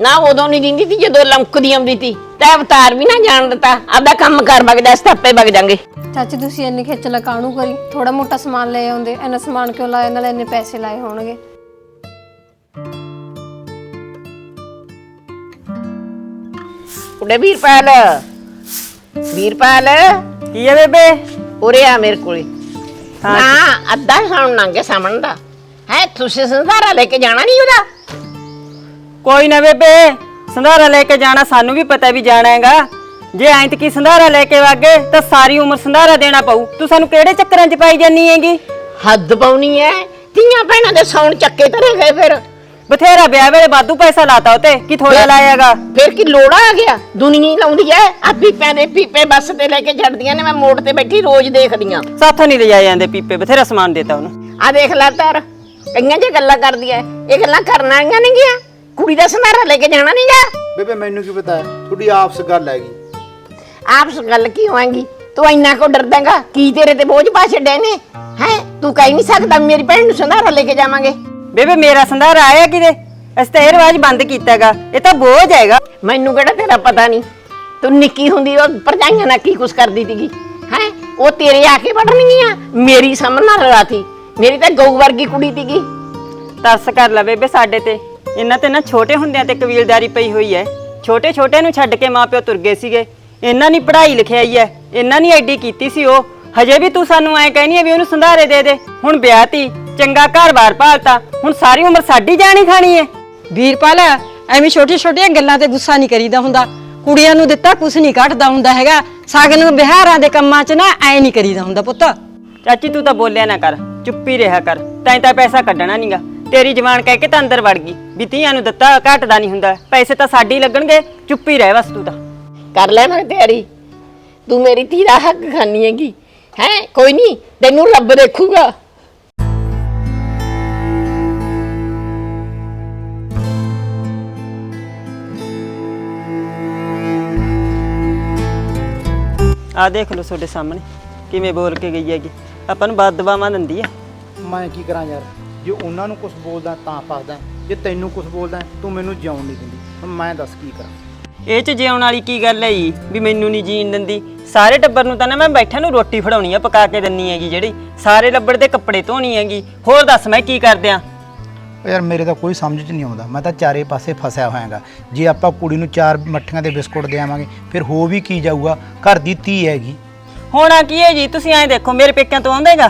ਨਾ ਉਦੋਂ ਨਹੀਂ ਦਿੰਦੀ ਤੀ ਜਦੋਂ ਲੰਕਦੀ ਆਉਂਦੀ ਤੀ ਤੈ ਅਵਤਾਰ ਵੀ ਨਾ ਜਾਣ ਦਿੱਤਾ। ਆਪਦਾ ਕੰਮ ਕਰ ਜਾ ਸਤਾਪੇ ਵਗ ਜਾਂਗੇ। ਚਾਚੀ ਤੁਸੀਂ ਇੰਨੀ ਖੇਚਲ ਕਾਹਨੂੰ ਕਰੀ? ਥੋੜਾ ਮੋਟਾ ਸਮਾਨ ਲੈ ਆਉਂਦੇ। ਇੰਨਾ ਸਮਾਨ ਕਿਉਂ ਲਾਇਆ? ਨਾਲੇ ਇੰਨੇ ਪੈਸੇ ਲਾਏ ਹੋਣਗੇ। ਕੁੜੇ ਵੀਰਪਾਲ। ਵੀਰਪਾਲ? ਕੀ ਹੈ ਬੇਬੇ? ਉਰੇ ਆ ਮੇਰੇ ਕੋਲੇ। ਨਾ ਅੱਧਾ ਸਾਉਣ ਲੰਘੇ ਸਾਹਮਣ ਦਾ। ਹੈ ਤੁਸੀਂ ਸੰਧਾਰਾ ਲੈ ਕੇ ਜਾਣਾ ਨਹੀਂ ਉਹਦਾ? ਕੋਈ ਨਾ ਬੇਬੇ ਸੰਧਾਰਾ ਲੈ ਕੇ ਜਾਣਾ ਸਾਨੂੰ ਵੀ ਪਤਾ ਵੀ ਜਾਣਾ ਹੈਗਾ। ਜੇ ਐਂ ਕੀ ਸੰਧਾਰਾ ਲੈ ਕੇ ਵਾਗੇ ਤਾਂ ਸਾਰੀ ਉਮਰ ਸੰਧਾਰਾ ਦੇਣਾ ਪਊ। ਤੂੰ ਸਾਨੂੰ ਕਿਹੜੇ ਚੱਕਰਾਂ 'ਚ ਪਾਈ ਜਾਨੀ ਹੈਗੀ? ਹੱਦ ਪਾਉਣੀ ਐ। ਧੀਆਂ ਭੈਣਾਂ ਦੇ ਸੌਣ ਚੱਕੇ ਧਰੇ ਗਏ ਫਿਰ। ਬਥੇਰਾ ਵਿਆਹ ਵੇਲੇ ਵਾਧੂ ਪੈਸਾ ਲਾਤਾ ਉਤੇ ਕੀ ਥੋੜਾ ਲਾਇਆਗਾ? ਫਿਰ ਕੀ ਲੋੜਾ ਆ ਗਿਆ? ਦੁਨੀਆ ਹੀ ਲਾਉਂਦੀ ਐ। ਆ ਪੀਪਿਆਂ ਦੇ ਪੀਪੇ ਬੱਸ ਤੇ ਲੈ ਕੇ ਛੱਡਦੀਆਂ ਨੇ ਮੈਂ ਮੋੜ ਤੇ ਬੈਠੀ ਰੋਜ਼ ਦੇਖਦੀਆਂ। ਸਾਥੋਂ ਨਹੀਂ ਲਿਜਾਏ ਜਾਂਦੇ ਪੀਪੇ ਬਥੇਰਾ ਸਮਾਨ ਦੇਤਾ ਉਹਨੂੰ। ਆ ਦੇਖ ਲੈ ਤਰ ਕਈਆਂ ਜੇ ਗੱਲਾਂ ਕਰਦੀ ਐ। ਇਹ ਗੱਲਾਂ ਕਰਨ ਵਾਲੀਆਂ ਨਹੀਂ ਗਿਆ ਕੁੜੀ ਦਾ ਸੰਧਾਰਾ ਲੈ ਕੇ ਜਾਣਾ ਨਹੀਂ ਗਾ? ਬੇਬੇ ਮੈਨੂੰ ਕੀ ਪਤਾ? ਤੁਹਾਡੀ ਆਪਸ ਗੱਲ ਹੈਗੀ। ਆਪਸ ਗੱਲ ਕੀ ਹੋਏਗੀ ਤੂੰ ਇੰਨਾ ਕੋ ਡਰਦਾਂਗਾ ਕੀ ਤੇਰੇ ਤੇ ਬੋਝ ਪਾ ਛੱਡੇ ਨੇ ਹੈ? ਤੂੰ ਕਹਿ ਨਹੀਂ ਸਕਦਾ ਮੇਰੀ ਭੈਣ ਨੂੰ ਸੰਧਾਰਾ ਲੈ ਕੇ ਜਾਵਾਂਗੇ। ਬੇਬੇ ਮੇਰਾ ਸੰਧਾਰਾ ਆਇਆ ਕਿਤੇ? ਅਸੀਂ ਤਾਂ ਇਹ ਰਿਵਾਜ ਬੰਦ ਕੀਤਾਗਾ। ਇਹ ਤਾਂ ਬੋਝ ਹੈਗਾ। ਮੈਨੂੰ ਕਿਹੜਾ ਤੇਰਾ ਪਤਾ ਨਹੀਂ ਤੂੰ ਨਿੱਕੀ ਹੁੰਦੀ ਉਹ ਪਰਜਾਈਆਂ ਨਾਲ ਕੀ ਕੁਛ ਕਰਦੀ ਸੀਗੀ? ਹੈ? ਉਹ ਤੇਰੇ ਆ ਕੇ ਵੜਨਗੀਆਂ? ਮੇਰੀ ਸਮਝ ਨਾਲ ਲੜਾਤੀ ਮੇਰੀ ਤਾਂ ਗਊ ਵਰਗੀ ਕੁੜੀ ਸੀਗੀ। ਤਰਸ ਕਰ ਲੈ ਬੇਬੇ ਸਾਡੇ ਤੇ। ਇਹਨਾਂ ਤੇ ਨਾ ਛੋਟੇ ਹੁੰਦਿਆਂ ਤੇ ਕਬੀਲਦਾਰੀ ਪਈ ਹੋਈ ਐ। ਛੋਟੇ ਛੋਟੇ ਨੂੰ ਛੱਡ ਕੇ ਮਾਪਿਓ ਤੁਰ ਗਏ ਸੀਗੇ। ਇਹਨਾਂ ਨਹੀਂ ਪੜ੍ਹਾਈ ਲਿਖਾਈ ਐ। ਇਹਨਾਂ ਨਹੀਂ ਐਡੀ ਕੀਤੀ ਸੀ ਉਹ। ਹਜੇ ਵੀ ਤੂੰ ਸਾਨੂੰ ਐ ਕਹਿਨੀ ਐ ਵੀ ਉਹਨੂੰ ਸੰਧਾਰੇ ਦੇ ਦੇ। ਹੁਣ ਵਿਆਹਤੀ ਚੰਗਾ ਘਰ-ਬਾਰ ਭਾਲਤਾ ਹੁਣ ਸਾਰੀ ਉਮਰ ਸਾਡੀ ਜਾਣੀ ਖਾਣੀ ਐ। ਵੀਰਪਾਲ ਐਵੇਂ ਛੋਟੀਆਂ ਛੋਟੀਆਂ ਗੱਲਾਂ ਤੇ ਗੁੱਸਾ ਨਹੀਂ ਕਰੀਦਾ ਹੁੰਦਾ। ਕੁੜੀਆਂ ਨੂੰ ਦਿੱਤਾ ਕੁਛ ਨਹੀਂ ਘਟਦਾ ਹੁੰਦਾ ਹੈਗਾ। ਸਾਗਨ ਬਿਹਾਰਾਂ ਦੇ ਕੰਮਾਂ 'ਚ ਨਾ ਐ ਨਹੀਂ ਕਰੀਦਾ ਹੁੰਦਾ ਪੁੱਤ। ਚਾਚੀ ਤੂੰ ਤਾਂ ਬੋਲਿਆ ਨਾ ਕਰ ਚੁੱਪੀ ਰਿਹਾ ਕਰ। ਤੈਂ ਤਾਂ ਪੈਸਾ ਕੱਢਣਾ ਨਹੀਂਗਾ ਤੇਰੀ ਜਵਾਨ ਕਹਿ ਕੇ ਤਾਂ ਅੰਦਰ ਵੜ ਗਈ ਵੀ ਧੀਆਂ ਨੂੰ ਦਿੱਤਾ ਘਟਦਾ ਨਹੀਂ ਹੁੰਦਾ ਪੈਸੇ ਤਾਂ ਸਾਡੀ ਲੱਗਣਗੇ ਚੁੱਪੀ ਰਹਿ ਬਸ ਤੂੰ। ਤਾਂ ਕਰ ਲੈ ਮੈਂ ਤਿਆਰੀ। ਤੂੰ ਮੇਰੀ ਧੀ ਦਾ ਹੱਕ ਖਾਨੀ ਹੈਗੀ ਹੈ? ਕੋਈ ਨਹੀਂ ਤੈਨੂੰ ਰੱਬ ਦੇਖੂਗਾ। ਆ ਦੇਖ ਲਓ ਤੁਹਾਡੇ ਸਾਹਮਣੇ ਕਿਵੇਂ ਬੋਲ ਕੇ ਗਈ ਹੈਗੀ। ਆਪਾਂ ਨੂੰ ਬਦਦੁਆਵਾਂ ਦਿੰਦੀ ਐ ਮੈਂ ਕੀ ਕਰਾਂ ਯਾਰ? ਜੇ ਉਹਨਾਂ ਨੂੰ ਕੁਝ ਬੋਲਦਾ ਤਾਂ ਫਸਦਾ ਜੇ ਤੈਨੂੰ ਕੁਝ ਬੋਲਦਾ ਤੂੰ ਮੈਨੂੰ ਜਿਉਣ ਨਹੀਂ ਦਿੰਦੀ। ਹੁਣ ਮੈਂ ਦੱਸ ਕੀ ਕਰਾਂ? ਇਹ ਚ ਜਿਉਣ ਵਾਲੀ ਕੀ ਗੱਲ ਹੈ ਜੀ? ਵੀ ਮੈਨੂੰ ਨਹੀਂ ਜੀਣ ਦਿੰਦੀ। ਸਾਰੇ ਟੱਬਰ ਨੂੰ ਤਾਂ ਨਾ ਮੈਂ ਬੈਠਾ ਨੂੰ ਰੋਟੀ ਫੜਾਉਣੀ ਆ ਪਕਾ ਕੇ ਦਿੰਨੀ ਹੈਗੀ ਜਿਹੜੀ। ਸਾਰੇ ਲੱਬੜ ਦੇ ਕੱਪੜੇ ਧੋਣੀ ਹੈਗੀ। ਹੋਰ ਦੱਸ ਮੈਂ ਕੀ ਕਰਦਿਆਂ ਉਹ ਯਾਰ ਮੇਰੇ ਤਾਂ ਕੋਈ ਸਮਝ 'ਚ ਨਹੀਂ ਆਉਂਦਾ। ਮੈਂ ਤਾਂ ਚਾਰੇ ਪਾਸੇ ਫਸਿਆ ਹੋਇਆਗਾ। ਜੇ ਆਪਾਂ ਕੁੜੀ ਨੂੰ ਚਾਰ ਮੱਠੀਆਂ ਦੇ ਬਿਸਕੁਟ ਦੇਵਾਂਗੇ ਫਿਰ ਹੋ ਵੀ ਕੀ ਜਾਊਗਾ? ਘਰ ਦੀ ਧੀ ਹੈਗੀ। ਹੋਣਾ ਕੀ ਹੈ ਜੀ? ਤੁਸੀਂ ਐਂ ਦੇਖੋ ਮੇਰੇ ਪੇਕਿਆਂ ਤੋਂ ਆਉਂਦੇਗਾ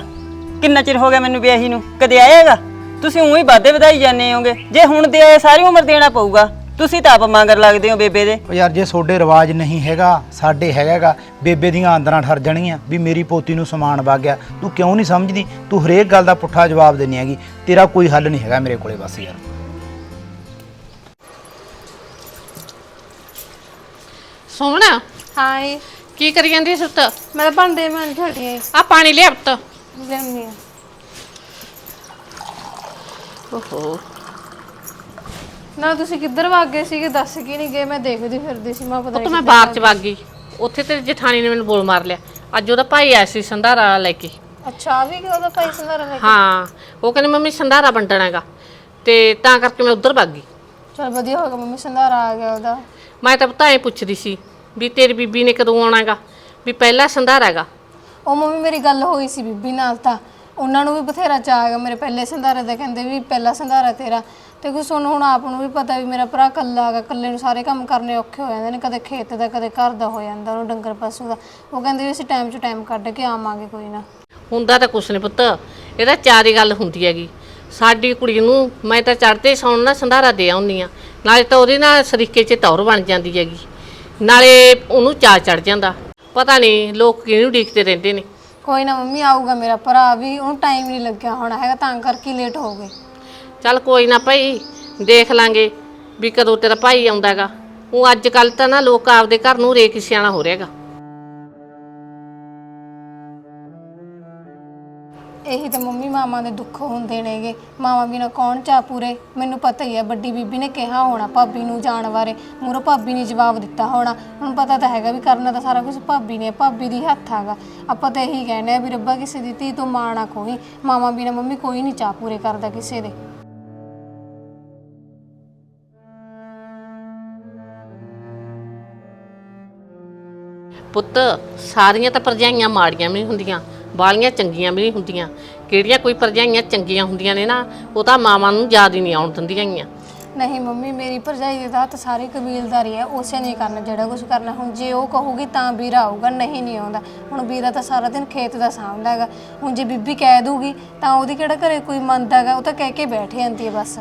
ਕਿੰਨਾ ਚਿਰ ਹੋ ਗਿਆ ਮੈਨੂੰ ਵਿਆਹੀ ਨੂੰ? ਕਦੇ ਆਏਗਾ ਤੁਸੀਂ ਉਹੀ ਵਾਧੇ ਵਧਾਈ ਜਾਂਦੇ ਹੋਗੇ ਜੇ ਹੁਣ ਦੇ ਆਏ ਸਾਰੀ ਉਮਰ ਦੇਣਾ ਪਊਗਾ ਤੁਸੀਂ ਤਾਂ ਆਪ ਮੰਗਰ ਲੱਗਦੇ ਹੋ ਬੇਬੇ ਦੇ। ਉਹ ਯਾਰ ਜੇ ਤੁਹਾਡੇ ਰਿਵਾਜ ਨਹੀਂ ਹੈਗਾ ਸਾਡੇ ਹੈਗਾਗਾ ਬੇਬੇ ਦੀਆਂ ਆਂਦਰਾਂ ਠਰ ਜਾਣਗੀਆਂ ਵੀ ਮੇਰੀ ਪੋਤੀ ਨੂੰ ਸਮਾਨ ਵਗ ਗਿਆ। ਤੂੰ ਕਿਉਂ ਨਹੀਂ ਸਮਝਦੀ? ਤੂੰ ਹਰੇਕ ਗੱਲ ਦਾ ਪੁੱਠਾ ਜਵਾਬ ਦੇਣੀ ਹੈਗੀ। ਤੇਰਾ ਕੋਈ ਹੱਲ ਨਹੀਂ ਹੈਗਾ ਮੇਰੇ ਕੋਲੇ ਬਸ ਯਾਰ। ਸੋਹਣਾ। ਹਾਏ। ਕੀ ਕਰੀ ਜਾਂਦੀ ਸੁੱਤ ਮੈਂ ਤਾਂ ਭਾਂਡੇ ਮਾਂ ਛੱਡੀਏ ਆ ਪਾਣੀ ਲਿਆ ਪੁੱਤ। ਲੈਣੀ ਆ ਓਹੋ। ਨਾ ਤੁਸੀਂ ਕਿੱਧਰ ਵਗ ਗਏ ਸੀਗੇ? ਦੱਸ ਕੀ ਨਹੀਂ ਗਏ? ਮੈਂ ਦੇਖਦੀ ਫਿਰਦੀ ਸੀ ਮੈਂ ਪਤਾ ਨਹੀਂ ਮੈਂ ਬਾਗ ਚ ਵਗ ਗਈ। ਉੱਥੇ ਤੇ ਜਠਾਣੀ ਨੇ ਮੈਨੂੰ ਬੋਲ ਮਾਰ ਲਿਆ। ਅੱਜ ਉਹਦਾ ਭਾਈ ਆਇਆ ਸੀ ਸੰਧਾਰਾ ਲੈ ਕੇ। ਅੱਛਾ ਆ ਵੀ ਕਿ ਉਹਦਾ ਭਾਈ ਸੰਧਾਰਾ ਲੈ ਕੇ? ਹਾਂ ਉਹ ਕਹਿੰਦੀ ਮੰਮੀ ਸੰਧਾਰਾ ਵੰਡਣਾ ਹੈਗਾ। ਤੇ ਤਾਂ ਕਰਕੇ ਮੈਂ ਉੱਧਰ ਵਗ ਗਈ। ਚਲ ਵਧੀਆ ਹੋ ਗਿਆ ਮੰਮੀ ਸੰਧਾਰਾ ਆ ਗਿਆ ਉਹਦਾ। ਮੈਂ ਤਾਂ ਪਤਾ ਐ ਪੁੱਛਦੀ ਸੀ ਵੀ ਤੇਰੀ ਬੀਬੀ ਨੇ ਕਦੋਂ ਆਉਣਾ ਹੈਗਾ? ਵੀ ਪਹਿਲਾ ਸੰਧਾਰਾ ਹੈਗਾ। ਉਹ ਮੰਮੀ ਮੇਰੀ ਗੱਲ ਹੋਈ ਸੀ ਬੀਬੀ ਨਾਲ ਤਾਂ। ਉਹਨਾਂ ਨੂੰ ਵੀ ਬਥੇਰਾ ਚਾਅ ਹੈਗਾ। ਮੇਰੇ ਪਹਿਲੇ ਸੰਧਾਰੇ ਦਾ ਕਹਿੰਦੇ ਵੀ ਪਹਿਲਾ ਸੰਧਾਰਾ ਤੇਰਾ। ਤੇ ਕੁਛ ਹੁਣ ਹੁਣ ਆਪ ਨੂੰ ਵੀ ਪਤਾ ਵੀ ਮੇਰਾ ਭਰਾ ਕੱਲਾ ਹੈਗਾ। ਕੱਲੇ ਨੂੰ ਸਾਰੇ ਕੰਮ ਕਰਨੇ ਔਖੇ ਹੋ ਜਾਂਦੇ ਨੇ। ਕਦੇ ਖੇਤ ਦਾ, ਕਦੇ ਘਰ ਦਾ ਹੋ ਜਾਂਦਾ ਉਹਨੂੰ ਡੰਗਰ ਪਸ਼ੂ ਦਾ। ਉਹ ਕਹਿੰਦੇ ਵੀ ਅਸੀਂ ਟਾਈਮ 'ਚ ਟਾਈਮ ਕੱਢ ਕੇ ਆਵਾਂਗੇ ਕੋਈ ਨਾ। ਹੁੰਦਾ ਤਾਂ ਕੁਛ ਨਹੀਂ ਪੁੱਤ। ਇਹਦਾ ਚਾਰ ਹੀ ਗੱਲ ਹੁੰਦੀ ਹੈਗੀ। ਸਾਡੀ ਕੁੜੀ ਨੂੰ ਮੈਂ ਤਾਂ ਚੜ੍ਹਦੇ ਸੌਣ ਨਾਲ ਸੰਧਾਰਾ ਦੇ ਆਉਂਦੀ ਆ ਨਾਲੇ ਤਾਂ ਉਹਦੇ ਨਾਲ ਸਰੀਕੇ 'ਚ ਤੌਰ ਬਣ ਜਾਂਦੀ ਹੈਗੀ। ਨਾਲੇ ਉਹਨੂੰ ਚਾਅ ਚੜ ਜਾਂਦਾ। ਪਤਾ ਨਹੀਂ ਲੋਕ ਕਿਹਨੂੰ ਉਡੀਕਦੇ ਰਹਿੰਦੇ ਨੇ। ਕੋਈ ਨਾ ਮੰਮੀ ਆਊਗਾ ਮੇਰਾ ਭਰਾ ਵੀ, ਉਹਨੂੰ ਟਾਈਮ ਨਹੀਂ ਲੱਗਿਆ ਹੋਣਾ ਹੈਗਾ, ਤਾਂ ਕਰਕੇ ਲੇਟ ਹੋ ਗਏ। ਚੱਲ ਕੋਈ ਨਾ ਭਾਈ, ਦੇਖ ਲਾਂਗੇ ਵੀ ਕਦੋਂ ਤੇਰਾ ਭਾਈ ਆਉਂਦਾਗਾ ਉਹ ਅੱਜ ਕੱਲ ਤਾਂ ਨਾ ਲੋਕ ਆਪਦੇ ਘਰ ਨੂੰ ਰੇਕ ਸਿਆਣਾ ਹੋ ਰਿਹਾਗਾ ਇਹੀ ਤੇ ਮੰਮੀ ਮਾਮਾ ਦੇ ਦੁੱਖ ਹੁੰਦੇ ਨੇਗੇ। ਮਾਮਾ ਬਿਨਾ ਕੌਣ ਚਾ ਪੂਰੇ? ਮੈਨੂੰ ਪਤਾ ਹੀ ਹੈ, ਵੱਡੀ ਬੀਬੀ ਨੇ ਕਿਹਾ ਹੋਣਾ ਭਾਬੀ ਨੂੰ ਜਾਣ ਬਾਰੇ। ਮੂਰੋ ਭਾਬੀ ਨੇ ਜਵਾਬ ਦਿੱਤਾ ਹੋਣਾ। ਹੁਣ ਪਤਾ ਤਾਂ ਹੈਗਾ ਵੀ ਕਰਨਾ ਤਾਂ ਸਾਰਾ ਕੁਝ ਭਾਬੀ ਨੇ, ਭਾਬੀ ਦੀ ਹੱਥ ਆਗਾ ਆਪਾਂ ਤਾਂ ਇਹੀ ਕਹਿੰਦੇ ਆ ਵੀ ਰੱਬਾ ਕਿਸੇ ਦੀ ਧੀ ਤੋਂ ਮਾਂ ਨਾ ਕੋਈ ਮਾਮਾ ਬਿਨਾ ਮੰਮੀ ਕੋਈ ਨਹੀਂ ਚਾ ਪੂਰੇ ਕਰਦਾ ਕਿਸੇ ਦੇ। ਪੁੱਤ, ਸਾਰੀਆਂ ਤਾਂ ਪਰਜਾਈਆਂ ਮਾੜੀਆਂ ਵੀ ਹੁੰਦੀਆਂ। ਬਾਲੀਆਂ ਚੰਗੀਆਂ ਵੀ ਨਹੀਂ ਹੁੰਦੀਆਂ। ਕਿਹੜੀਆਂ ਕੋਈ ਪਰਜਾਈਆਂ ਚੰਗੀਆਂ ਹੁੰਦੀਆਂ ਨੇ ਨਾ ਉਹ ਤਾਂ ਮਾਵਾਂ ਨੂੰ ਯਾਦ ਹੀ ਨਹੀਂ ਆਉਣ ਦਿੰਦੀਆਂ ਗੀਆਂ। ਨਹੀਂ ਮੰਮੀ ਮੇਰੀ ਭਰਜਾਈ ਦੇ ਤਾਂ ਹੱਥ ਸਾਰੀ ਕਬੀਲਦਾਰੀ ਹੈ ਉਸੇ ਨੇ ਕਰਨਾ ਜਿਹੜਾ ਕੁਝ ਕਰਨਾ। ਹੁਣ ਜੇ ਉਹ ਕਹੂਗੀ ਤਾਂ ਵੀਰਾ ਆਊਗਾ ਨਹੀਂ ਨਹੀਂ ਆਉਂਦਾ। ਹੁਣ ਵੀਰਾ ਤਾਂ ਸਾਰਾ ਦਿਨ ਖੇਤ ਦਾ ਸਾਂਭਦਾ ਹੈਗਾ। ਹੁਣ ਜੇ ਬੀਬੀ ਕਹਿ ਦੂਗੀ ਤਾਂ ਉਹਦੀ ਕਿਹੜਾ ਘਰੇ ਕੋਈ ਮੰਨਦਾ ਹੈਗਾ? ਉਹ ਤਾਂ ਕਹਿ ਕੇ ਬੈਠ ਜਾਂਦੀ ਹੈ ਬਸ।